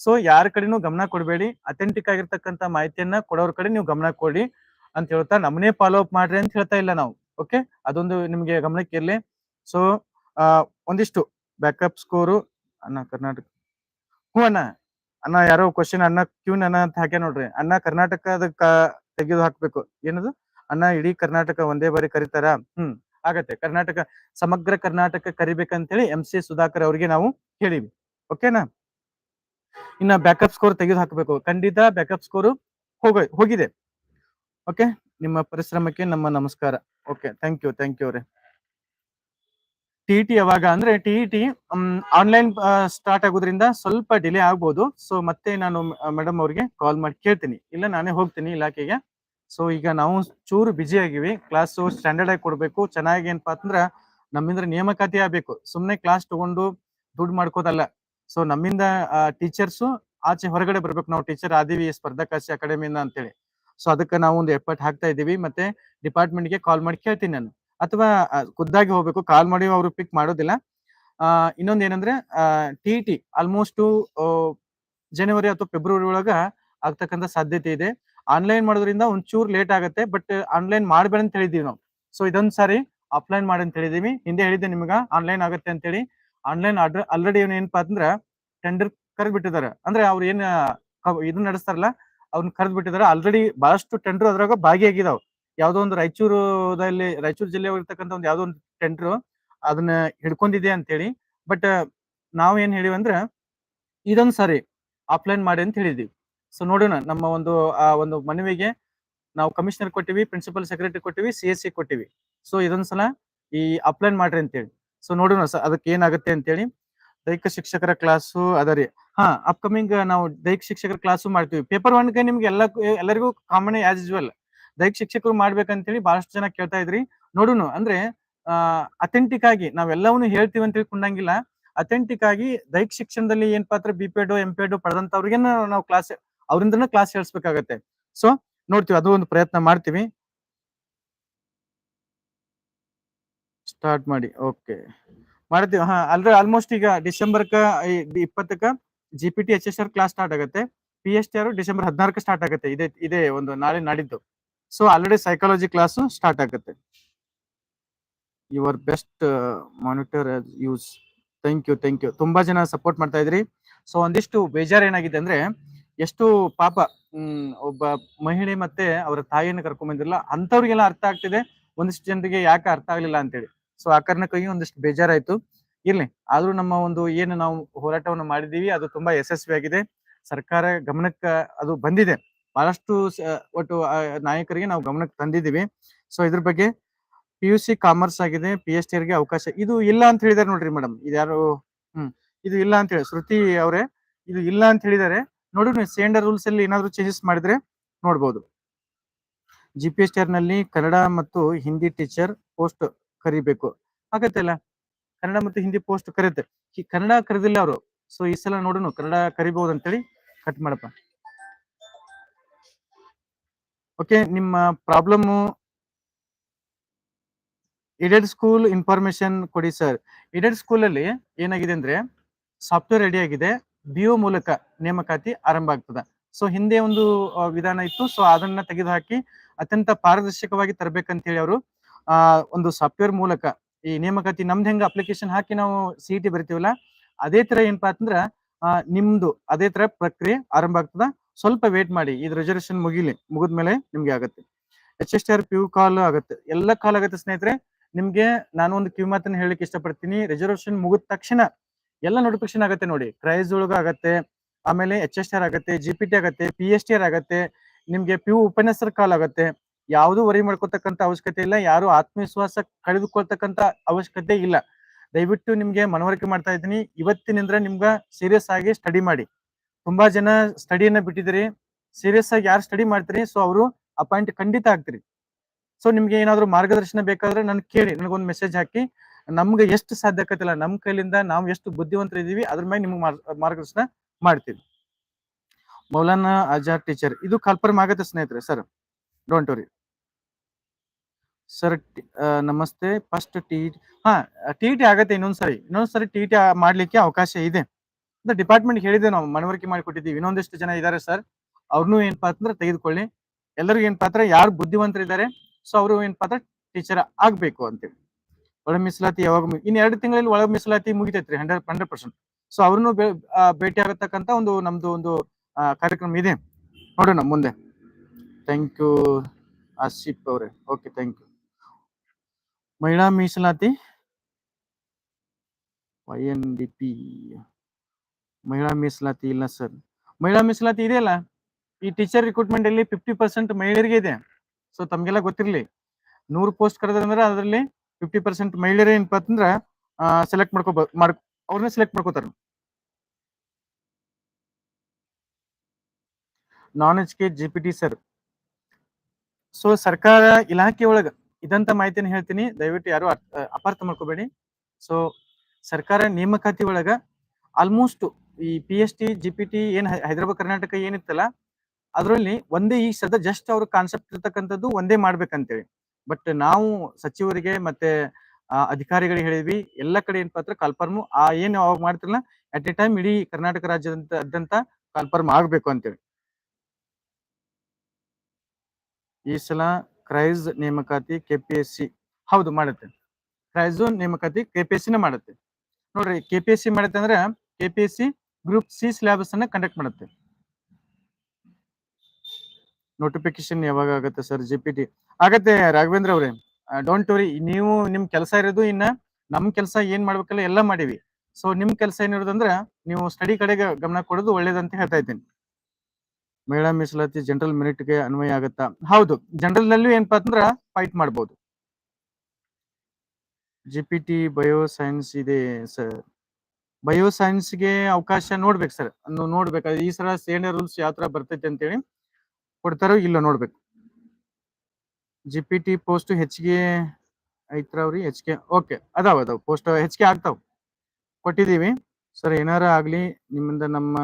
[SPEAKER 1] ಸೊ ಯಾರ ಕಡೆನೂ ಗಮನ ಕೊಡಬೇಡಿ. ಅಥೆಂಟಿಕ್ ಆಗಿರ್ತಕ್ಕಂಥ ಮಾಹಿತಿಯನ್ನ ಕೊಡೋರ್ ಕಡೆ ನೀವು ಗಮನ ಕೊಡಿ. ಅಂತ ಹೇಳ್ತಾ ನಮ್ಮನೇ ಫಾಲೋ ಅಪ್ ಮಾಡ್ರಿ ಅಂತ ಹೇಳ್ತಾ ಇಲ್ಲ ನಾವು. ಓಕೆ ಅದೊಂದು ನಿಮ್ಗೆ ಗಮನಕ್ಕೆ ಇರಲಿ. ಸೊ ಒಂದಿಷ್ಟು ಬ್ಯಾಕಪ್ ಸ್ಕೋರು ಅಣ್ಣ ಕರ್ನಾಟಕ. ಹ್ಞೂ ಅಣ್ಣ. ಅಣ್ಣ ಯಾರೋ ಕ್ವಶನ್ ಅಣ್ಣ ಕ್ಯೂನ್ ಅಣ್ಣ ಅಂತ ಹಾಕ್ಯ ನೋಡ್ರಿ. ಅಣ್ಣ ಕರ್ನಾಟಕದ ತೆಗೆದು ಹಾಕ್ಬೇಕು. ಏನದು? ಅಣ್ಣ ಇಡೀ ಕರ್ನಾಟಕ ಒಂದೇ ಬಾರಿ ಕರೀತಾರ? ಹ್ಮ್, ಆಗತ್ತೆ. ಕರ್ನಾಟಕ, ಸಮಗ್ರ ಕರ್ನಾಟಕ ಕರಿಬೇಕಂತೇಳಿ ಎಂ ಸಿ ಸುಧಾಕರ್ ಅವ್ರಿಗೆ ನಾವು ಹೇಳಿವಿ. ಓಕೆನಾ ಇನ್ನ ಬ್ಯಾಕಪ್ ಸ್ಕೋರ್ ತೆಗೆದು ಹಾಕಬೇಕು. ಖಂಡಿತ ಬ್ಯಾಕಪ್ ಸ್ಕೋರ್ ಹೋಗ, ಹೋಗಿದೆ. ಓಕೆ? ನಿಮ್ಮ ಪರಿಶ್ರಮಕ್ಕೆ ನಮ್ಮ ನಮಸ್ಕಾರ. Okay, thank you thank you ರೀ. ಟಿ ಟಿ ಯಾವಾಗ ಅಂದ್ರೆ ಟಿ ಟಿ ಆನ್ಲೈನ್ ಸ್ಟಾರ್ಟ್ ಆಗೋದ್ರಿಂದ ಸ್ವಲ್ಪ ಡಿಲೇ ಆಗ್ಬೋದು. ಸೊ, ಮತ್ತೆ ನಾನು ಮೇಡಮ್ ಅವ್ರಿಗೆ ಕಾಲ್ ಮಾಡಿ ಕೇಳ್ತೀನಿ. ಇಲ್ಲ, ನಾನೇ ಹೋಗ್ತೀನಿ ಇಲಾಖೆಗೆ. ಸೊ, ಈಗ ನಾವು ಚೂರು ಬಿಜಿ ಆಗಿವಿ. ಕ್ಲಾಸ್ ಸ್ಟ್ಯಾಂಡರ್ಡ್ ಆಗಿ ಕೊಡಬೇಕು. ಚೆನ್ನಾಗಿ ಏನಪ್ಪಾ ಅಂದ್ರೆ ನಮ್ಮಿಂದ ನೇಮಕಾತಿ ಆಗ್ಬೇಕು. ಸುಮ್ನೆ ಕ್ಲಾಸ್ ತಗೊಂಡು ದುಡ್ಡು ಮಾಡ್ಕೋದಲ್ಲ. ಸೊ, ನಮ್ಮಿಂದ ಟೀಚರ್ಸು ಆಚೆ ಹೊರಗಡೆ ಬರ್ಬೇಕು. ನಾವು ಟೀಚರ್ ಆದಿವಿ ಸ್ಪರ್ಧಾಕಾಶಿ ಅಕಾಡೆಮಿಯಿಂದ ಅಂತೇಳಿ. ಸೊ ಅದಕ್ಕೆ ನಾವು ಒಂದು ಎಫರ್ಟ್ ಹಾಕ್ತಾ ಇದೀವಿ ಮತ್ತೆ ಡಿಪಾರ್ಟ್ಮೆಂಟ್ಗೆ ಕಾಲ್ ಮಾಡಿ ಕೇಳ್ತೀನಿ ನಾನು. ಅಥವಾ ಖುದ್ದಾಗಿ ಹೋಗ್ಬೇಕು. ಕಾಲ್ ಮಾಡಿ ಅವರು ಪಿಕ್ ಮಾಡೋದಿಲ್ಲ. ಇನ್ನೊಂದ್ ಏನಂದ್ರೆ ಟಿ ಟಿ ಆಲ್ಮೋಸ್ಟ್ ಜನವರಿ ಅಥವಾ ಫೆಬ್ರವರಿ ಒಳಗ ಆಗ್ತಕ್ಕಂತ ಸಾಧ್ಯತೆ ಇದೆ. ಆನ್ಲೈನ್ ಮಾಡೋದ್ರಿಂದ ಒಂಚೂರು ಲೇಟ್ ಆಗುತ್ತೆ. ಬಟ್ ಆನ್ಲೈನ್ ಮಾಡಬೇಡ ಅಂತ ಹೇಳಿದೀವಿ ನಾವು. ಸೊ ಇದೊಂದ್ ಸಾರಿ ಆಫ್ಲೈನ್ ಮಾಡಿ ಅಂತ ಹೇಳಿದೀವಿ ಹಿಂದೆ ಹೇಳಿದ್ದೆ ನಿಮ್ಗ ಆನ್ಲೈನ್ ಆಗುತ್ತೆ ಅಂತ ಹೇಳಿ. ಆನ್ಲೈನ್ ಆರ್ಡರ್ ಆಲ್ರೆಡಿ ಏನಪ್ಪಾ ಅಂದ್ರ ಟೆಂಡರ್ ಕರೆದ್ ಬಿಟ್ಟಿದ್ದಾರೆ. ಅಂದ್ರೆ ಅವ್ರು ಏನ್ ಇದು ನಡೆಸ್ತಾರಲ್ಲ ಅವ್ರನ್ನ ಕರೆದ್ ಬಿಟ್ಟಿದ್ದಾರೆ ಆಲ್ರೆಡಿ ಬಹಳಷ್ಟು ಟೆಂಡರ್ ಅದ್ರಾಗ ಭಾಗಿಯಾಗಿದಾವ್. ಯಾವ್ದೋ ಒಂದು ರಾಯಚೂರುದಲ್ಲಿ, ರಾಯಚೂರು ಜಿಲ್ಲೆ ಇರ್ತಕ್ಕಂಥ ಒಂದು ಯಾವ್ದೋ ಒಂದು ಟೆಂಡರ್ ಅದನ್ನ ಹಿಡ್ಕೊಂಡಿದೆ ಅಂತೇಳಿ. ಬಟ್ ನಾವ್ ಏನ್ ಹೇಳಿವಿ ಅಂದ್ರ, ಇದೊಂದ್ ಸಾರಿ ಆಫ್ಲೈನ್ ಮಾಡಿ ಅಂತ ಹೇಳಿದ್ವಿ. ಸೊ ನೋಡೋಣ, ನಮ್ಮ ಒಂದು, ಆ ಒಂದು ಮನವಿಗೆ ನಾವು ಕಮಿಷನರ್ ಕೊಟ್ಟಿವಿ ಪ್ರಿನ್ಸಿಪಲ್ ಸೆಕ್ರೆಟರಿ ಕೊಟ್ಟಿವಿ ಸಿ ಎಸ್ ಸಿ ಕೊಟ್ಟಿವಿ. ಸೊ ಇದೊಂದ್ಸಲ ಈ ಅಪ್ಲೈನ್ ಮಾಡ್ರಿ ಅಂತೇಳಿ. ಸೊ ನೋಡೋಣ ಸರ್ ಅದಕ್ಕೆ ಏನಾಗುತ್ತೆ ಅಂತೇಳಿ. ದೈಹಿಕ ಶಿಕ್ಷಕರ ಕ್ಲಾಸು ಅದ ರೀ ಹಾ ಅಪ್ಕಮಿಂಗ್ ನಾವು ದೈಹಿಕ ಶಿಕ್ಷಕರ ಕ್ಲಾಸು ಮಾಡ್ತೀವಿ. ಪೇಪರ್ ಒನ್ಗೆ ನಿಮ್ಗೆ ಎಲ್ಲ, ಎಲ್ಲರಿಗೂ ಕಾಮನ್ ಆಸ್ ಯೂಸ್ವಲ್ ದೈಹಿಕ ಶಿಕ್ಷಕರು ಮಾಡ್ಬೇಕಂತೇಳಿ ಬಹಳಷ್ಟು ಜನ ಕೇಳ್ತಾ ಇದ್ರಿ. ನೋಡುನು, ಅಂದ್ರೆ ಅಥೆಂಟಿಕ್ ಆಗಿ ನಾವೆಲ್ಲವನ್ನೂ ಹೇಳ್ತೀವಿ ಅಂತ ತಿಳ್ಕೊಂಡಂಗಿಲ್ಲ. ಅಥೆಂಟಿಕ್ ಆಗಿ ದೈಹಿಕ ಶಿಕ್ಷಣದಲ್ಲಿ ಏನ್ ಪಾತ್ರ B P Ed M P Ed ಪಡೆದಂತವ್ರಿಗೆ ನಾವು ಕ್ಲಾಸ್ ಅವರಿಂದನೂ ಕ್ಲಾಸ್ ಹೇಳ್ಸ್ಬೇಕಾಗತ್ತೆ. ಸೊ ನೋಡ್ತೀವಿ, ಅದು ಒಂದು ಪ್ರಯತ್ನ ಮಾಡ್ತೀವಿ. ಸ್ಟಾರ್ಟ್ ಮಾಡಿ ಓಕೆ ಮಾಡ್ತೀವಿ, ಹಾ, ಅಲ್ರಿ ಆಲ್ಮೋಸ್ಟ್ ಈಗ ಡಿಸೆಂಬರ್ಕ ಇಪ್ಪತ್ತಕ್ಕ G P T H S R class start ಆಗುತ್ತೆ. P S T R December ಹದಿನಾರಕ್ಕೆ start ಆಗುತ್ತೆ. ಇದೇ ಇದೇ ಒಂದು ನಾಳೆ ನಾಡಿದ್ದು. So already psychology class start ಆಗುತ್ತೆ. Your best monitor use thank you thank you ತುಂಬಾ ಜನ ಸಪೋರ್ಟ್ ಮಾಡ್ತಾ ಇದ್ರಿ. ಸೊ ಒಂದಿಷ್ಟು ಬೇಜಾರ್ ಏನಾಗಿದೆ ಅಂದ್ರೆ, ಎಷ್ಟು ಪಾಪ ಒಬ್ಬ ಮಹಿಳೆ ಮತ್ತೆ ಅವರ ತಾಯಿಯನ್ನು ಕರ್ಕೊಂಡ್ ಬಂದಿರಲ್ಲ ಅಂತವ್ರಿಗೆಲ್ಲ ಅರ್ಥ ಆಗ್ತಿದೆ. ಒಂದಿಷ್ಟು ಜನರಿಗೆ ಯಾಕೆ ಅರ್ಥ ಆಗ್ಲಿಲ್ಲ ಅಂತೇಳಿ. ಸೊ ಆ ಕಾರಣಕ್ಕಾಗಿ ಒಂದಿಷ್ಟು ಬೇಜಾರಾಯ್ತು. ಇರ್ಲಿ. ಆದ್ರೂ ನಮ್ಮ ಒಂದು ಏನು ನಾವು ಹೋರಾಟವನ್ನು ಮಾಡಿದೀವಿ ಅದು ತುಂಬಾ ಯಶಸ್ವಿಯಾಗಿದೆ. ಸರ್ಕಾರ ಗಮನಕ್ಕೆ ಅದು ಬಂದಿದೆ. ಬಹಳಷ್ಟು ಒಟ್ಟು ನಾಯಕರಿಗೆ ನಾವು ಗಮನಕ್ಕೆ ತಂದಿದ್ದೀವಿ. ಸೊ, ಇದ್ರ ಬಗ್ಗೆ ಪಿ ಯು ಸಿ ಕಾಮರ್ಸ್ ಆಗಿದೆ, ಪಿ ಎಚ್ಗೆ ಅವಕಾಶ. ಇದು ಇಲ್ಲ ಅಂತ ಹೇಳಿದಾರೆ ನೋಡ್ರಿ ಮೇಡಮ್ ಇದ್ಯಾರು, ಹ್ಮ್. ಇದು ಇಲ್ಲ ಅಂತ ಹೇಳಿ, ಶ್ರುತಿ ಅವರೇ, ಇದು ಇಲ್ಲ ಅಂತ ಹೇಳಿದಾರೆ. ನೋಡ್ರಿ ಸೇಂಡರ್ ರೂಲ್ಸ್ ಅಲ್ಲಿ ಏನಾದ್ರು ಚೇಂಜಸ್ ಮಾಡಿದ್ರೆ ನೋಡ್ಬೋದು. ಜಿ ಪಿ ಎಸ್ನಲ್ಲಿ ಕನ್ನಡ ಮತ್ತು ಹಿಂದಿ ಟೀಚರ್ ಪೋಸ್ಟ್ ಕರಿಬೇಕು. ಆಗತ್ತೆ ಅಲ್ಲ? ಕನ್ನಡ ಮತ್ತು ಹಿಂದಿ ಪೋಸ್ಟ್ ಕರೆಯುತ್ತೆ ಈ ಕನ್ನಡ ಕರೆದಿಲ್ಲ ಅವರು. ಸೊ ಈ ಸಲ ನೋಡೋಣ, ಕನ್ನಡ ಕರಿಬಹುದು ಅಂತೇಳಿ ಕಟ್ ಮಾಡಪ್ಪ. ಓಕೆ ನಿಮ್ಮ ಪ್ರಾಬ್ಲಮ್ ಎಡೆಡ್ ಸ್ಕೂಲ್ ಇನ್ಫಾರ್ಮೇಶನ್ ಕೊಡಿ ಸರ್ ಎಡೆಡ್ ಸ್ಕೂಲ್ ಅಲ್ಲಿ ಏನಾಗಿದೆ ಅಂದ್ರೆ ಸಾಫ್ಟ್ವೇರ್ ರೆಡಿ ಆಗಿದೆ ಬಿಒ ಮೂಲಕ ನೇಮಕಾತಿ ಆರಂಭ ಆಗ್ತದೆ. ಸೊ ಹಿಂದೆ ಒಂದು ವಿಧಾನ ಇತ್ತು. ಸೊ ಅದನ್ನ ತೆಗೆದುಹಾಕಿ ಅತ್ಯಂತ ಪಾರದರ್ಶಕವಾಗಿ ತರಬೇಕಂತ ಹೇಳಿ ಅವರು ಒಂದು ಸಾಫ್ಟ್ವೇರ್ ಮೂಲಕ ಈ ನೇಮಕಾತಿ ನಮ್ದು ಹೆಂಗ ಅಪ್ಲಿಕೇಶನ್ ಹಾಕಿ ನಾವು ಸಿ ಟಿ ಬರಿತೀವಲ್ಲ, ಅದೇ ತರ ಏನಪ್ಪಾ ಅಂತಂದ್ರ ನಿಮ್ದು ಅದೇ ತರ ಪ್ರಕ್ರಿಯೆ ಆರಂಭ ಆಗ್ತದ. ಸ್ವಲ್ಪ ವೇಟ್ ಮಾಡಿ, ಇದು ರಿಸರ್ವೇಶನ್ ಮುಗಿಲಿ, ಮುಗಿದ್ಮೇಲೆ ನಿಮ್ಗೆ ಆಗತ್ತೆ. H S T R P call ಆಗುತ್ತೆ. ಎಲ್ಲ ಕಾಲ್ ಆಗುತ್ತೆ ಸ್ನೇಹಿತರೆ, ನಿಮ್ಗೆ ನಾನು ಒಂದು ಕಿವಿ ಮಾತನ್ನ ಹೇಳಲಿಕ್ಕೆ ಇಷ್ಟಪಡ್ತೀನಿ. ರಿಸರ್ವೇಶನ್ ಮುಗಿದ ತಕ್ಷಣ ಎಲ್ಲ ನೋಟಿಫಿಕೇಶನ್ ಆಗತ್ತೆ ನೋಡಿ. ಕ್ರೈಸ್ ಒಳಗ ಆಗತ್ತೆ, ಆಮೇಲೆ ಎಚ್ ಎಸ್ ಟಿ ಆರ್ ಆಗತ್ತೆ ಜಿ ಪಿ ಟಿ ಆಗತ್ತೆ ಪಿ ಎಸ್ ಟಿ ಆರ್ ಆಗತ್ತೆ, ನಿಮ್ಗೆ ಪಿ ಯು ಕಾಲ್ ಆಗತ್ತೆ. ಯಾವುದು ವರಿ ಮಾಡ್ಕೊತಕ್ಕಂತ ಅವಶ್ಯಕತೆ ಇಲ್ಲ. ಯಾರು ಆತ್ಮವಿಶ್ವಾಸ ಕಳೆದುಕೊಳ್ತಕ್ಕಂತ ಅವಶ್ಯಕತೆ ಇಲ್ಲ. ದಯವಿಟ್ಟು ನಿಮ್ಗೆ ಮನವರಿಕೆ ಮಾಡ್ತಾ ಇದ್ದೀನಿ. ಇವತ್ತಿನಿಂದ ನಿಮ್ಗ ಸೀರಿಯಸ್ ಆಗಿ ಸ್ಟಡಿ ಮಾಡಿ. ತುಂಬಾ ಜನ ಸ್ಟಡಿಯನ್ನ ಬಿಟ್ಟಿದ್ರಿ ಸೀರಿಯಸ್ ಆಗಿ ಯಾರು ಸ್ಟಡಿ ಮಾಡ್ತೀರಿ? ಸೊ ಅವರು ಅಪಾಯಿಂಟ್ ಖಂಡಿತ ಆಗ್ತೀರಿ. ಸೊ ನಿಮ್ಗೆ ಏನಾದ್ರು ಮಾರ್ಗದರ್ಶನ ಬೇಕಾದ್ರೆ ನನ್ ಕೇಳಿ, ನನಗೊಂದು ಮೆಸೇಜ್ ಹಾಕಿ. ನಮ್ಗೆ ಎಷ್ಟು ಸಾಧ್ಯ ಆಗತ್ತಿಲ್ಲ ನಮ್ ಕೈಲಿಂದ ನಾವು ಎಷ್ಟು ಬುದ್ಧಿವಂತರ ಇದೀವಿ, ಅದ್ರ ಮೇಲೆ ನಿಮ್ಗೆ ಮಾರ್ಗದರ್ಶನ ಮಾಡ್ತೀವಿ. ಮೌಲಾನಾ ಆಜಾದ್ ಟೀಚರ್ ಇದು ಕಲ್ಪರ್ಮ್ ಆಗತ್ತೆ ಸ್ನೇಹಿತರೆ ಸರ್ ಡೋಂಟ್ ವರಿ ಸರ್ ನಮಸ್ತೆ. ಫಸ್ಟ್ ಟಿ, ಹಾ, ಟಿ ಟಿ ಆಗತ್ತೆ ಇನ್ನೊಂದ್ಸರಿ ಇನ್ನೊಂದ್ಸರಿ ಟಿ ಟಿ ಮಾಡ್ಲಿಕ್ಕೆ ಅವಕಾಶ ಇದೆ. ಡಿಪಾರ್ಟ್ಮೆಂಟ್ ಹೇಳಿದೆ ನಾವು, ಮನವರಿಕೆ ಮಾಡಿಕೊಟ್ಟಿದ್ದೀವಿ ಇನ್ನೊಂದಿಷ್ಟು ಜನ ಇದ್ದಾರೆ ಸರ್. ಅವ್ರನ್ನೂ ಏನಪ್ಪಾ ಪಾತ್ರ ತೆಗೆದುಕೊಳ್ಳಿ. ಎಲ್ಲರಿಗೂ ಏನಪ್ಪಾ ಅಂದ್ರೆ ಯಾರು ಬುದ್ಧಿವಂತರಿದ್ದಾರೆ? ಸೊ, ಅವರು ಏನಪ್ಪಾ ಅಂದ್ರೆ ಟೀಚರ್ ಆಗ್ಬೇಕು ಅಂತೇಳಿ ಒಳ ಮೀಸಲಾತಿ ಯಾವಾಗ ಇನ್ನು ಇನ್ ಎರಡು ತಿಂಗಳಲ್ಲಿ ಒಳ ಮೀಸಲಾತಿ ಮುಗಿತೈತ್ರಿ ಹಂಡ್ರೆಡ್ ಹಂಡ್ರೆಡ್ ಪರ್ಸೆಂಟ್. ಸೊ, ಅವ್ರನ್ನು ಭೇಟಿ ಆಗತಕ್ಕಂತ ಒಂದು ನಮ್ದು ಒಂದು ಕಾರ್ಯಕ್ರಮ ಇದೆ. ನೋಡೋಣ ಮುಂದೆ. ಥ್ಯಾಂಕ್ ಯು ಆಸಿಫ್ ಅವರೇ. Okay, thank you. ಮಹಿಳಾ ಮೀಸಲಾತಿ ವೈ ಎನ್ ಡಿ ಪಿ ಮಹಿಳಾ ಮೀಸಲಾತಿ ಇಲ್ಲ ಸರ್ ಮಹಿಳಾ ಮೀಸಲಾತಿ ಇದೆಯಲ್ಲ ಈ ಟೀಚರ್ ರಿಕ್ರೂಟ್ಮೆಂಟ್ ಅಲ್ಲಿ ಫಿಫ್ಟಿ ಪರ್ಸೆಂಟ್ ಮಹಿಳೆಯರಿಗೆ ಇದೆ ಸೊ ತಮ್ಗೆಲ್ಲ ಗೊತ್ತಿರ್ಲಿ ನೂರು ಪೋಸ್ಟ್ ಕರೆದ್ರೆ ಅದರಲ್ಲಿ ಫಿಫ್ಟಿ ಪರ್ಸೆಂಟ್ ಮಹಿಳೆಯರೇ ಏನಪ್ಪಾ ಅಂತಂದ್ರ ಸೆಲೆಕ್ಟ್ ಮಾಡ್ಕೋಬ ಮಾಡ್ ಅವ್ರನ್ನ ಸೆಲೆಕ್ಟ್ ಮಾಡ್ಕೋತಾರ non H K G P T sir so ಸರ್ಕಾರ ಇಲಾಖೆ ಒಳಗ ಇದಂತ ಮಾಹಿತಿನ ಹೇಳ್ತೀನಿ. ದಯವಿಟ್ಟು ಯಾರು ಅಪಾರ್ಥ ಮಾಡ್ಕೋಬೇಡಿ. ಸೊ ಸರ್ಕಾರ ನೇಮಕಾತಿ ಒಳಗ ಆಲ್ಮೋಸ್ಟ್ ಈ P S T G P T ಏನ್ ಹೈದರಾಬಾದ್, ಕರ್ನಾಟಕ ಏನಿತ್ತಲ್ಲ, ಅದರಲ್ಲಿ ಒಂದೇ ಈ ಸದ ಜಸ್ಟ್ ಅವ್ರ ಕಾನ್ಸೆಪ್ಟ್ ಇರ್ತಕ್ಕಂಥದ್ದು ಒಂದೇ ಮಾಡ್ಬೇಕಂತೇಳಿ. ಬಟ್ ನಾವು ಸಚಿವರಿಗೆ ಮತ್ತೆ ಅಧಿಕಾರಿಗಳಿಗೆ ಹೇಳಿದ್ವಿ, ಎಲ್ಲ ಕಡೆ ಏನ್ ಅಂದ್ರೆ ಕನ್ಫರ್ಮ್ ಆ ಏನ್ ಅವಾಗ ಮಾಡ್ತಿರಲ್ಲ ಅಟ್ ಎ ಟೈಮ್ ಇಡೀ ಕರ್ನಾಟಕ ರಾಜ್ಯದಂತ ಕನ್ಫರ್ಮ್ ಆಗ್ಬೇಕು ಅಂತೇಳಿ ಈ ಸಲ ಕ್ರೈಸ್ ನೇಮಕಾತಿ ಕೆಪಿಎಸ್ಸಿ. ಹೌದು, ಮಾಡುತ್ತೆ. ಕ್ರೈಸ್ ನೇಮಕಾತಿ ಕೆಪಿಎಸ್ಸಿ ನ ಮಾಡುತ್ತೆ. ನೋಡ್ರಿ, ಕೆಪಿಎಸ್ಸಿ ಮಾಡುತ್ತೆ ಅಂದ್ರೆ ಕೆಪಿಎಸ್ಸಿ ಗ್ರೂಪ್ ಸಿ ಸಿಲೆಬಸ್ ಅನ್ನ ಕಂಡಕ್ಟ್ ಮಾಡುತ್ತೆ. ನೋಟಿಫಿಕೇಶನ್ ಯಾವಾಗ ಆಗುತ್ತೆ ಸರ್ ಜಿ ಪಿ ಟಿ ಆಗತ್ತೆ ರಾಘವೇಂದ್ರ ಅವ್ರೆ. ಡೋಂಟ್ ವರಿ ನೀವು ನಿಮ್ ಕೆಲಸ ಇರೋದು ಇನ್ನ ನಮ್ ಕೆಲಸ ಏನ್ ಮಾಡ್ಬೇಕಲ್ಲ ಎಲ್ಲ ಮಾಡಿವಿ. ಸೊ ನಿಮ್ ಕೆಲಸ ಏನಿರೋದಂದ್ರ ನೀವು ಸ್ಟಡಿ ಕಡೆಗೆ ಗಮನ ಕೊಡೋದು ಒಳ್ಳೇದಂತ ಹೇಳ್ತಾ ಇದ್ದೀನಿ. ಮಹಿಳಾ ಮೀಸಲಾತಿ ಜನರಲ್ ಮೆರಿಟ್ಗೆ ಅನ್ವಯ ಆಗತ್ತಾ? ಹೌದು. ಜನರಲ್ ನಲ್ಲೂ ಏನಪ್ಪಾ ಅಂದ್ರ ಫೈಟ್ ಮಾಡಬಹುದು ಜಿಪಿಟಿ ಬಯೋ ಸೈನ್ಸ್ ಇದೆ ಸರ್ ಬಯೋ ಸೈನ್ಸ್ಗೆ ಅವಕಾಶ ನೋಡ್ಬೇಕು ಸರ್ ನೋಡ್ಬೇಕು. ಈ ಸಲ ಸೇನೆ ರೂಲ್ಸ್ ಯಾವ ತರ ಬರ್ತೈತೆ ಅಂತೇಳಿ ಕೊಡ್ತಾರೋ ಇಲ್ಲ ನೋಡ್ಬೇಕು. ಜಿಪಿಟಿ ಪೋಸ್ಟ್ ಹೆಚ್ಚಿಗೆ ಐತ್ರವ್ರಿ ಹೆಚ್ಚಿಗೆ ಓಕೆ ಅದಾವ ಅದಾವ. ಪೋಸ್ಟ್ ಹೆಚ್ಚಿಗೆ ಆಗ್ತಾವ. ಕೊಟ್ಟಿದೀವಿ ಸರ್ ಏನಾರ ಆಗ್ಲಿ, ನಿಮ್ಮಿಂದ ನಮ್ಮ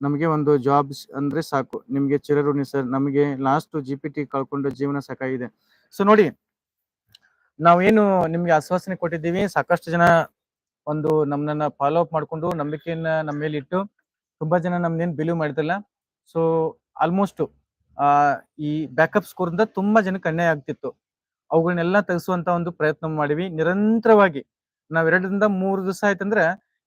[SPEAKER 1] ನಮಗೆ ಒಂದು ಜಾಬ್ಸ್ ಅಂದ್ರೆ ಸಾಕು. ನಿಮ್ಗೆ ಚಿರಋಣಿ ಸರ್ ನಮಗೆ ಲಾಸ್ಟ್ ಜಿ ಪಿ ಟಿ ಕಳ್ಕೊಂಡು ಜೀವನ ಸಾಕಾಗಿದೆ. ಸೊ ನೋಡಿ, ನಾವೇನು ನಿಮ್ಗೆ ಆಶ್ವಾಸನೆ ಕೊಟ್ಟಿದ್ದೀವಿ. ಸಾಕಷ್ಟು ಜನ ಒಂದು ನಮ್ಮನ್ನ ಫಾಲೋ ಅಪ್ ಮಾಡ್ಕೊಂಡು ನಂಬಿಕೆಯನ್ನ ನಮ್ಮ ಮೇಲೆ ಇಟ್ಟು ತುಂಬಾ ಜನ ನಮ್ದೇನು ಬಿಲೀವ್ ಮಾಡಿದಲ್ಲ ಸೊ ಆಲ್ಮೋಸ್ಟ್ ಆ, ಈ ಬ್ಯಾಕಪ್ ಸ್ಕೋರ್ ಇಂದ ತುಂಬಾ ಜನಕ್ಕೆ ಅನ್ಯಾಯ ಆಗ್ತಿತ್ತು. ಅವುಗಳನ್ನೆಲ್ಲ ತೆಗೆಸುವಂತ ಒಂದು ಪ್ರಯತ್ನ ಮಾಡಿವಿ. ನಿರಂತರವಾಗಿ ನಾವ್ ಎರಡರಿಂದ ಮೂರು ದಿವಸ ಆಯ್ತಂದ್ರ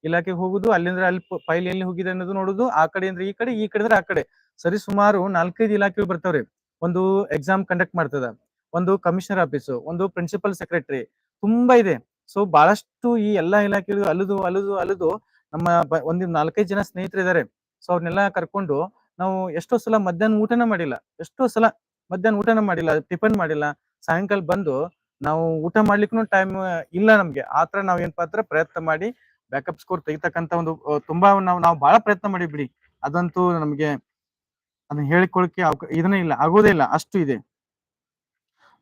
[SPEAKER 1] ಇಲಾಖೆಗೆ ಹೋಗುದು ಅಲ್ಲಿಂದ ಅಲ್ಲಿ ಫೈಲ್ ಎಲ್ಲಿ ಹೋಗಿದೆ ಅನ್ನೋದು ನೋಡುದು, ಆ ಕಡೆ ಅಂದ್ರೆ ಈ ಕಡೆ ಈ ಕಡೆ ಅಂದ್ರೆ ಆ ಕಡೆ. ಸರಿ, ಸುಮಾರು ನಾಲ್ಕೈದು ಇಲಾಖೆಗಳು ಬರ್ತಾವ್ರಿ. ಒಂದು ಎಕ್ಸಾಮ್ ಕಂಡಕ್ಟ್ ಮಾಡ್ತದ, ಒಂದು ಕಮಿಷನರ್ ಆಫೀಸ್ ಒಂದು ಪ್ರಿನ್ಸಿಪಲ್ ಸೆಕ್ರೆಟರಿ ತುಂಬಾ ಇದೆ. ಸೊ ಬಹಳಷ್ಟು ಈ ಎಲ್ಲಾ ಇಲಾಖೆಗಳು ಅಲ್ಲದು ಅಲ್ಲದು ಅಲ್ಲದು ನಮ್ಮ ಒಂದ್ ನಾಲ್ಕೈದು ಜನ ಸ್ನೇಹಿತರು ಇದಾರೆ. ಸೊ ಅವ್ರನ್ನೆಲ್ಲ ಕರ್ಕೊಂಡು ನಾವು ಎಷ್ಟೋ ಸಲ ಮಧ್ಯಾಹ್ನ ಊಟನ ಮಾಡಿಲ್ಲ. ಎಷ್ಟೋ ಸಲ ಮಧ್ಯಾಹ್ನ ಊಟನ ಮಾಡಿಲ್ಲ, ಟಿಫನ್ ಮಾಡಿಲ್ಲ. ಸಾಯಂಕಾಲ ಬಂದು ನಾವು ಊಟ ಮಾಡ್ಲಿಕ್ಕೂ ಟೈಮ್ ಇಲ್ಲ ನಮ್ಗೆ. ಆತರ ನಾವ್ ಏನಪ್ಪಾ ಅಂದ್ರೆ ಪ್ರಯತ್ನ ಮಾಡಿ ಬ್ಯಾಕಪ್ ಸ್ಕೋರ್ ತೆಗಿತಕ್ಕಂತ ಒಂದು ತುಂಬಾ ನಾವು ನಾವು ಬಹಳ ಪ್ರಯತ್ನ ಮಾಡಿ ಬಿಡಿ. ಅದಂತೂ ನಮಗೆ ಅದನ್ನ ಹೇಳಿಕೊಳ್ಳಕ್ಕೆ ಇದನ್ನ ಇಲ್ಲ, ಆಗೋದೇ ಇಲ್ಲ, ಅಷ್ಟು ಇದೆ.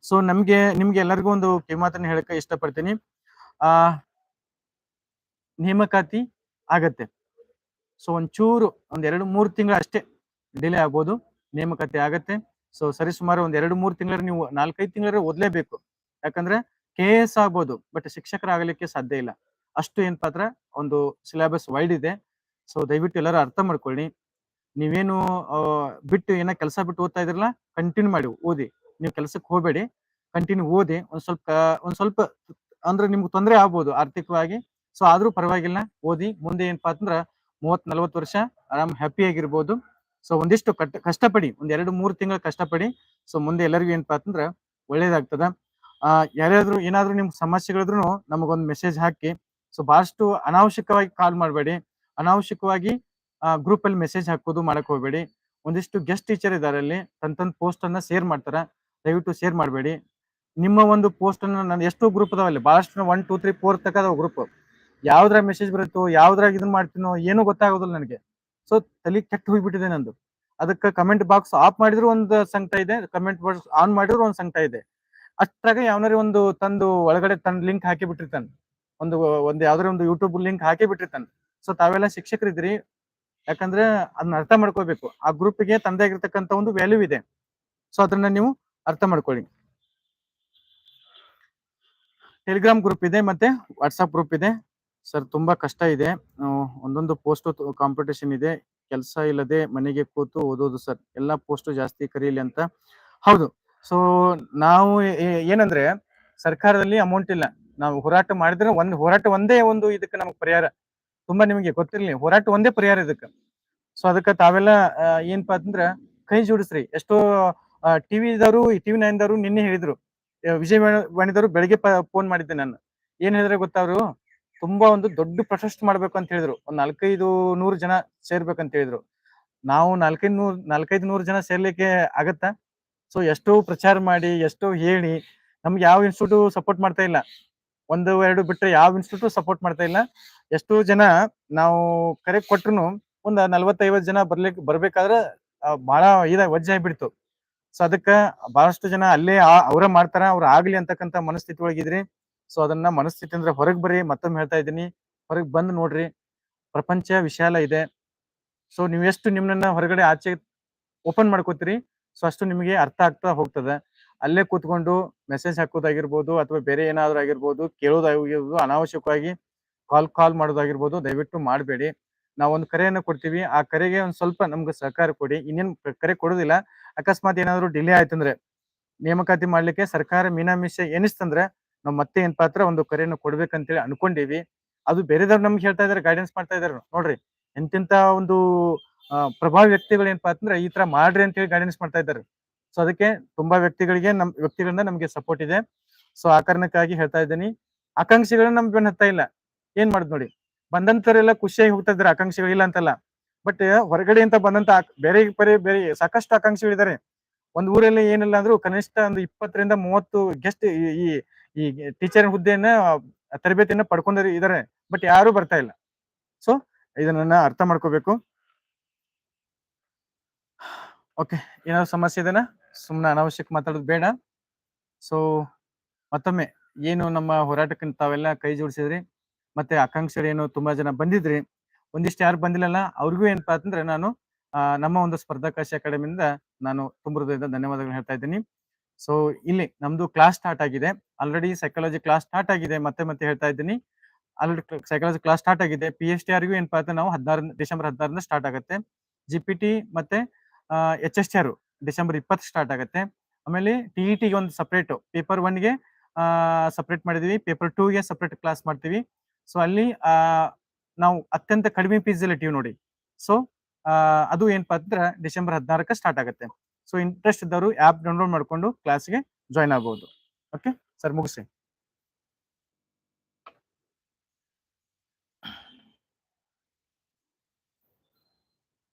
[SPEAKER 1] ಸೊ ನಮ್ಗೆ, ನಿಮ್ಗೆ ಎಲ್ಲರಿಗೂ ಒಂದು ಕಿಮಾತನ್ನ ಹೇಳಕ್ಕೆ ಇಷ್ಟಪಡ್ತೀನಿ. ಆ, ನೇಮಕಾತಿ ಆಗತ್ತೆ. ಸೊ ಒಂಚೂರು, ಒಂದ್ ಎರಡು ಮೂರು ತಿಂಗಳು ಅಷ್ಟೇ ಡಿಲೇ ಆಗ್ಬೋದು, ನೇಮಕಾತಿ ಆಗತ್ತೆ. ಸೊ ಸರಿ ಸುಮಾರು ಒಂದ್ ಎರಡು ಮೂರು ತಿಂಗಳ ನೀವು ನಾಲ್ಕೈದು ತಿಂಗಳ ಓದ್ಲೇಬೇಕು. ಯಾಕಂದ್ರೆ ಕೆ ಎಸ್ ಆಗ್ಬೋದು ಬಟ್ ಶಿಕ್ಷಕರಾಗಲಿಕ್ಕೆ ಸಾಧ್ಯ ಇಲ್ಲ. ಅಷ್ಟು ಏನಪ್ಪಾ ಅಂದ್ರೆ ಒಂದು ಸಿಲೆಬಸ್ ವೈಡ್ ಇದೆ. ಸೊ ದಯವಿಟ್ಟು ಎಲ್ಲರೂ ಅರ್ಥ ಮಾಡ್ಕೊಳ್ಳಿ. ನೀವೇನು ಬಿಟ್ಟು ಏನೋ ಕೆಲಸ ಬಿಟ್ಟು ಓದ್ತಾ ಇದ್ರಲ್ಲ ಕಂಟಿನ್ಯೂ ಮಾಡಿ, ಓದಿ. ನೀವು ಕೆಲಸಕ್ಕೆ ಹೋಗಬೇಡಿ ಕಂಟಿನ್ಯೂ ಓದಿ. ಒಂದ್ ಸ್ವಲ್ಪ ಒಂದ್ ಸ್ವಲ್ಪ ಅಂದ್ರೆ ನಿಮ್ಗೆ ತೊಂದರೆ ಆಗ್ಬೋದು ಆರ್ಥಿಕವಾಗಿ. ಸೊ ಆದ್ರೂ ಪರವಾಗಿಲ್ಲ, ಓದಿ. ಮುಂದೆ ಏನಪ್ಪಾ ಅಂದ್ರೆ ಮೂವತ್ ನಲ್ವತ್ತು ವರ್ಷ ಆರಾಮ್ ಹ್ಯಾಪಿ ಆಗಿರ್ಬೋದು. ಸೊ ಒಂದಿಷ್ಟು ಕಟ್, ಕಷ್ಟಪಡಿ, ಒಂದ್ ಎರಡು ಮೂರು ತಿಂಗಳು ಕಷ್ಟಪಡಿ. ಸೊ ಮುಂದೆ ಎಲ್ಲರಿಗೂ ಏನಪ್ಪಾ ಅಂತಂದ್ರ ಒಳ್ಳೇದಾಗ್ತದ. ಆ, ಯಾರ್ಯಾದ್ರು ಏನಾದ್ರು ನಿಮ್ಗೆ ಸಮಸ್ಯೆಗಳಿದ್ರು ನಮಗೊಂದು ಮೆಸೇಜ್ ಹಾಕಿ ಸೊ ಬಹಳಷ್ಟು ಅನಾವಶ್ಯಕವಾಗಿ ಕಾಲ್ ಮಾಡಬೇಡಿ. ಅನಾವಶ್ಯಕವಾಗಿ ಗ್ರೂಪ್ ಅಲ್ಲಿ ಮೆಸೇಜ್ ಹಾಕೋದು ಮಾಡಕ್ ಹೋಗ್ಬೇಡಿ. ಒಂದಿಷ್ಟು ಗೆಸ್ಟ್ ಟೀಚರ್ ಇದಾರೆ ಅಲ್ಲಿ, ತನ್ ಪೋಸ್ಟ್ ಅನ್ನ ಶೇರ್ ಮಾಡ್ತಾರೆ. ದಯವಿಟ್ಟು ಶೇರ್ ಮಾಡಬೇಡಿ. ನಿಮ್ಮ ಒಂದು ಪೋಸ್ಟ್ ಅನ್ನ ನಾನು ಎಷ್ಟು ಗ್ರೂಪ್ ಅದಾವಲ್ಲಿ ಬಹಳಷ್ಟು ಒನ್ ಟೂ ತ್ರೀ ಫೋರ್ ತಕ್ಕ ಗ್ರೂಪ್ ಯಾವ್ದ್ರಾಗ ಮೆಸೇಜ್ ಬರುತ್ತೋ ಯಾವ್ದ್ರಾಗ ಇದನ್ನ ಮಾಡ್ತೀನೋ ಏನೂ ಗೊತ್ತಾಗೋದಿಲ್ಲ ನನಗೆ. ಸೊ ತಲೆ ಕೆಟ್ಟ ಹೋಗ್ಬಿಟ್ಟಿದೆ ನಂದು. ಅದಕ್ಕೆ ಕಮೆಂಟ್ ಬಾಕ್ಸ್ ಆಫ್ ಮಾಡಿದ್ರು ಒಂದು ಸಂಕಟ ಇದೆ ಕಮೆಂಟ್ ಬಾಕ್ಸ್ ಆನ್ ಮಾಡಿದ್ರು ಒಂದು ಸಂಕಟ ಇದೆ. ಅಷ್ಟಾಗ ಯಾವನಾರ ಒಂದು ತಂದು ಒಳಗಡೆ ತನ್ನ ಲಿಂಕ್ ಹಾಕಿ ಬಿಟ್ಟಿರ್ತಾನೆ. ಒಂದು ಒಂದು ಯಾವ್ದಾರ ಒಂದು ಯೂಟ್ಯೂಬ್ ಲಿಂಕ್ ಹಾಕಿ ಬಿಟ್ಟಿರ್ತಾನೆ. ಸೊ ತಾವೆಲ್ಲ ಶಿಕ್ಷಕರಿದ್ರಿ ಯಾಕಂದ್ರೆ ಅದನ್ನ ಅರ್ಥ ಮಾಡ್ಕೋಬೇಕು ಆ ಗ್ರೂಪ್ಗೆ ತಂದೆ ಆಗಿರ್ತಕ್ಕಂಥ ಒಂದು ವ್ಯಾಲ್ಯೂ ಇದೆ. ಸೊ ಅದನ್ನ ನೀವು ಅರ್ಥ ಮಾಡ್ಕೊಳ್ಳಿ. ಟೆಲಿಗ್ರಾಮ್ ಗ್ರೂಪ್ ಇದೆ ಮತ್ತೆ ವಾಟ್ಸಪ್ ಗ್ರೂಪ್ ಇದೆ. ಸರ್ ತುಂಬಾ ಕಷ್ಟ ಇದೆ. ಒಂದೊಂದು ಪೋಸ್ಟ್ ಕಾಂಪಿಟೇಷನ್ ಇದೆ. ಕೆಲಸ ಇಲ್ಲದೆ ಮನೆಗೆ ಕೂತು ಓದೋದು ಸರ್ ಎಲ್ಲಾ ಪೋಸ್ಟ್ ಜಾಸ್ತಿ ಕರೀಲಿ ಅಂತ. ಹೌದು. ಸೊ ನಾವು ಏನಂದ್ರೆ ಸರ್ಕಾರದಲ್ಲಿ ಅಮೌಂಟ್ ಇಲ್ಲ. ನಾವು ಹೋರಾಟ ಮಾಡಿದ್ರೆ ಒಂದ್ ಹೋರಾಟ ಒಂದೇ ಒಂದು ಇದಕ್ಕೆ ನಮಗೆ ಪರಿಹಾರ. ತುಂಬಾ ನಿಮಗೆ ಗೊತ್ತಿರ್ಲಿ, ಹೋರಾಟ ಒಂದೇ ಪರಿಹಾರ ಇದಕ್ಕೆ. ಸೊ ಅದಕ್ಕೆ ತಾವೆಲ್ಲ ಏನಪ್ಪಾ ಅಂತಂದ್ರ ಕೈ ಜೋಡಿಸ್ರಿ. ಎಷ್ಟೋ ಟಿವಿದವರು ಟಿವಿ ನೈನ್ದವರು ನಿನ್ನೆ ಹೇಳಿದ್ರು. ವಿಜಯ ವಿಜಯವಾಣಿದವರು ಬೆಳಿಗ್ಗೆ ಫೋನ್ ಮಾಡಿದ್ದೆ ನಾನು. ಏನ್ ಹೇಳಿದ್ರೆ ಗೊತ್ತವ್ರು ತುಂಬಾ ಒಂದು ದೊಡ್ಡ ಪ್ರಶಸ್ತಿ ಮಾಡ್ಬೇಕು ಅಂತ ಹೇಳಿದ್ರು. ಒಂದ್ ನಾಲ್ಕೈದು ನೂರು ಜನ ಸೇರ್ಬೇಕಂತ ಹೇಳಿದ್ರು. ನಾವು ನಾಲ್ಕೈದು ನೂರ್, ನಾಲ್ಕೈದು ನೂರು ಜನ ಸೇರ್ಲಿಕ್ಕೆ ಆಗತ್ತ? ಸೊ ಎಷ್ಟೋ ಪ್ರಚಾರ ಮಾಡಿ, ಎಷ್ಟೋ ಹೇಳಿ, ನಮ್ಗೆ ಯಾವ ಇನ್ಸ್ಟಿಟ್ಯೂಟ್ ಸಪೋರ್ಟ್ ಮಾಡ್ತಾ ಇಲ್ಲ. ಒಂದು, ಎರಡು ಬಿಟ್ಟರೆ ಯಾವ ಇನ್ಸ್ಟಿಟ್ಯೂಟ್ ಸಪೋರ್ಟ್ ಮಾಡ್ತಾ ಇಲ್ಲ. ಎಷ್ಟೋ ಜನ ನಾವು ಕರೆ ಕೊಟ್ರು ಒಂದು ನಲ್ವತ್ತೈವತ್ತು ಜನ ಬರ್ಲಿಕ್ಕೆ ಬರ್ಬೇಕಾದ್ರೆ ಬಹಳ ಇದ ವಜ್ಜೆ ಆಗ್ಬಿಡ್ತು. ಸೊ ಅದಕ್ಕ ಬಹಳಷ್ಟು ಜನ ಅಲ್ಲೇ ಅವರೇ ಮಾಡ್ತಾರ, ಅವ್ರ ಆಗ್ಲಿ ಅಂತಕ್ಕಂತ ಮನಸ್ಥಿತಿ ಒಳಗಿದ್ರಿ ಸೊ ಅದನ್ನ ಮನಸ್ಥಿತಿ ಅಂದ್ರೆ ಹೊರಗ್ ಬರ್ರಿ, ಮತ್ತೊಮ್ಮೆ ಹೇಳ್ತಾ ಇದ್ದೀನಿ. ಹೊರಗ್ ಬಂದ್ ನೋಡ್ರಿ. ಪ್ರಪಂಚ ವಿಶಾಲ ಇದೆ. ಸೊ ನೀವು ಎಷ್ಟು ನಿಮ್ಮನ್ನ ಹೊರಗಡೆ ಆಚೆ ಓಪನ್ ಮಾಡ್ಕೋತೀರಿ ಸೊ ಅಷ್ಟು ನಿಮಗೆ ಅರ್ಥ ಆಗ್ತಾ ಹೋಗ್ತದೆ. ಅಲ್ಲೇ ಕೂತ್ಕೊಂಡು ಮೆಸೇಜ್ ಹಾಕೋದಾಗಿರ್ಬೋದು ಅಥವಾ ಬೇರೆ ಏನಾದ್ರೂ ಆಗಿರ್ಬೋದು, ಕೇಳೋದಾಗಿರ್ಬೋದು, ಅನಾವಶ್ಯಕವಾಗಿ ಕಾಲ್ ಕಾಲ್ ಮಾಡೋದಾಗಿರ್ಬೋದು ದಯವಿಟ್ಟು ಮಾಡಬೇಡಿ. ನಾವೊಂದು ಕರೆಯನ್ನು ಕೊಡ್ತೀವಿ. ಆ ಕರೆಗೆ ಒಂದು ಸ್ವಲ್ಪ ನಮ್ಗೆ ಸಹಕಾರ ಕೊಡಿ. ಇನ್ನೇನ್ ಕರೆ ಕೊಡೋದಿಲ್ಲ. ಅಕಸ್ಮಾತ್ ಏನಾದ್ರು ಡಿಲೇ ಆಯ್ತಂದ್ರೆ ನೇಮಕಾತಿ ಮಾಡ್ಲಿಕ್ಕೆ ಸರ್ಕಾರ ಮೀನಾಮಿಷ ಎನಿಸ್ತಂದ್ರೆ ನಾವು ಮತ್ತೆ ಏನ್ ಪಾತ್ರ ಒಂದು ಕರೆಯನ್ನು ಕೊಡ್ಬೇಕಂತೇಳಿ ಅನ್ಕೊಂಡಿವಿ. ಅದು ಬೇರೆದವ್ರು ನಮ್ಗೆ ಹೇಳ್ತಾ ಇದಾರೆ ಗೈಡೆನ್ಸ್ ಮಾಡ್ತಾ ಇದಾರೆ ನೋಡ್ರಿ ಎಂತೆಂತ ಒಂದು ಪ್ರಭಾವಿ ವ್ಯಕ್ತಿಗಳು ಏನಪ್ಪಾ ಅಂದ್ರೆ ಈ ತರ ಮಾಡ್ರಿ ಅಂತ ಹೇಳಿ ಗೈಡೆನ್ಸ್ ಮಾಡ್ತಾ ಇದ್ದಾರೆ ಸೊ ಅದಕ್ಕೆ ತುಂಬಾ ವ್ಯಕ್ತಿಗಳಿಗೆ ನಮ್, ವ್ಯಕ್ತಿಗಳಿಂದ ನಮ್ಗೆ ಸಪೋರ್ಟ್ ಇದೆ. ಸೊ ಆ ಕಾರಣಕ್ಕಾಗಿ ಹೇಳ್ತಾ ಇದ್ದೀನಿ. ಆಕಾಂಕ್ಷಿಗಳನ್ನ ನಮ್ಗೆ ಬೆನ್ ಹತ್ತಾ ಇಲ್ಲ. ಏನ್ ಮಾಡುದು ನೋಡಿ? ಬಂದಂತರೆಲ್ಲ ಖುಷಿಯಾಗಿ ಹೋಗ್ತಾ ಇದ್ದಾರೆ, ಆಕಾಂಕ್ಷಿಗಳು ಇಲ್ಲ ಅಂತಲ್ಲ. ಬಟ್ ಹೊರಗಡೆ ಅಂತ ಬಂದಂತ ಬೇರೆ ಬೇರೆ ಬೇರೆ ಸಾಕಷ್ಟು ಆಕಾಂಕ್ಷಿಗಳಿದ್ದಾರೆ ಒಂದ್ ಊರಲ್ಲಿ ಏನಿಲ್ಲ ಅಂದ್ರೂ ಕನಿಷ್ಠ ಒಂದು ಇಪ್ಪತ್ತರಿಂದ ಮೂವತ್ತು ಗೆಸ್ಟ್ ಈ ಈ ಟೀಚರ್ ಹುದ್ದೆಯನ್ನ ತರಬೇತಿಯನ್ನ ಪಡ್ಕೊಂಡ ಇದಾರೆ. ಬಟ್ ಯಾರು ಬರ್ತಾ ಇಲ್ಲ. ಸೊ ಇದನ್ನ ಅರ್ಥ ಮಾಡ್ಕೋಬೇಕು. ಓಕೆ ಏನಾದ್ರು ಸಮಸ್ಯೆ ಇದೆನಾ? ಸುಮ್ಮನೆ ಅನಾವಶ್ಯಕ ಮಾತಾಡೋದು ಬೇಡ. ಸೊ ಮತ್ತೊಮ್ಮೆ, ಏನು ನಮ್ಮ ಹೋರಾಟಕ್ಕೆ ತಾವೆಲ್ಲ ಕೈ ಜೋಡಿಸಿದ್ರಿ? ಮತ್ತೆ ಆಕಾಂಕ್ಷರು ಏನು ತುಂಬಾ ಜನ ಬಂದಿದ್ರಿ? ಒಂದಿಷ್ಟು ಯಾರು ಬಂದಿಲ್ಲಲ್ಲ, ಅವ್ರಿಗೂ ಏನಪ್ಪಾ ಅಂತಂದ್ರೆ ನಾನು ನಮ್ಮ ಒಂದು ಸ್ಪರ್ಧಾಕಾಶಿ ಅಕಾಡೆಮಿಯಿಂದ ನಾನು ತುಂಬ ಧನ್ಯವಾದಗಳು ಹೇಳ್ತಾ ಇದ್ದೀನಿ. ಸೊ ಇಲ್ಲಿ ನಮ್ದು ಕ್ಲಾಸ್ ಸ್ಟಾರ್ಟ್ ಆಗಿದೆ. ಆಲ್ರೆಡಿ ಸೈಕಾಲಜಿ ಕ್ಲಾಸ್ ಸ್ಟಾರ್ಟ್ ಆಗಿದೆ. ಮತ್ತೆ ಮತ್ತೆ ಹೇಳ್ತಾ ಇದ್ದೀನಿ. ಆಲ್ರೆಡಿ ಸೈಕಾಲಜಿ ಕ್ಲಾಸ್ ಸ್ಟಾರ್ಟ್ ಆಗಿದೆ. ಪಿ ಎಚ್ ಟಿ ಆರ್ಗೂ ಏನಪ್ಪಾ ಅಂತ ನಾವು ಹದಿನಾರು ಡಿಸೆಂಬರ್ ಹದಿನಾರರಿಂದ ಸ್ಟಾರ್ಟ್ ಆಗುತ್ತೆ. ಜಿ ಪಿ ಟಿ ಮತ್ತೆ H S T R December ಇಪ್ಪತ್ತು ಸ್ಟಾರ್ಟ್ ಆಗುತ್ತೆ. ಆಮೇಲೆ ಟಿ ಇ ಟಿಗೆ ಒಂದು ಸಪ್ರೇಟ್. ಪೇಪರ್ ಒನ್ಗೆ ಸಪ್ರೇಟ್ ಮಾಡಿದೀವಿ. ಪೇಪರ್ ಟೂಗೆ ಸಪ್ರೇಟ್ ಕ್ಲಾಸ್ ಮಾಡ್ತೀವಿ. ಸೊ, ಅಲ್ಲಿ ನಾವು ಅತ್ಯಂತ ಕಡಿಮೆ ಫೀಸ್ ಇಟ್ಟಿವಿ ನೋಡಿ. ಸೊ ಅದು ಏನಪ್ಪಾ ಅಂದ್ರೆ ಡಿಸೆಂಬರ್ ಹದಿನಾರಕ್ಕೆ ಸ್ಟಾರ್ಟ್ ಆಗುತ್ತೆ. ಸೊ, ಇಂಟ್ರೆಸ್ಟ್ ಇದ್ದವರು ಆ್ಯಪ್ ಡೌನ್ಲೋಡ್ ಮಾಡಿಕೊಂಡು ಕ್ಲಾಸ್ಗೆ ಜಾಯ್ನ್ ಆಗ್ಬೋದು. ಓಕೆ? ಸರ್, ಮುಗಿಸಿ.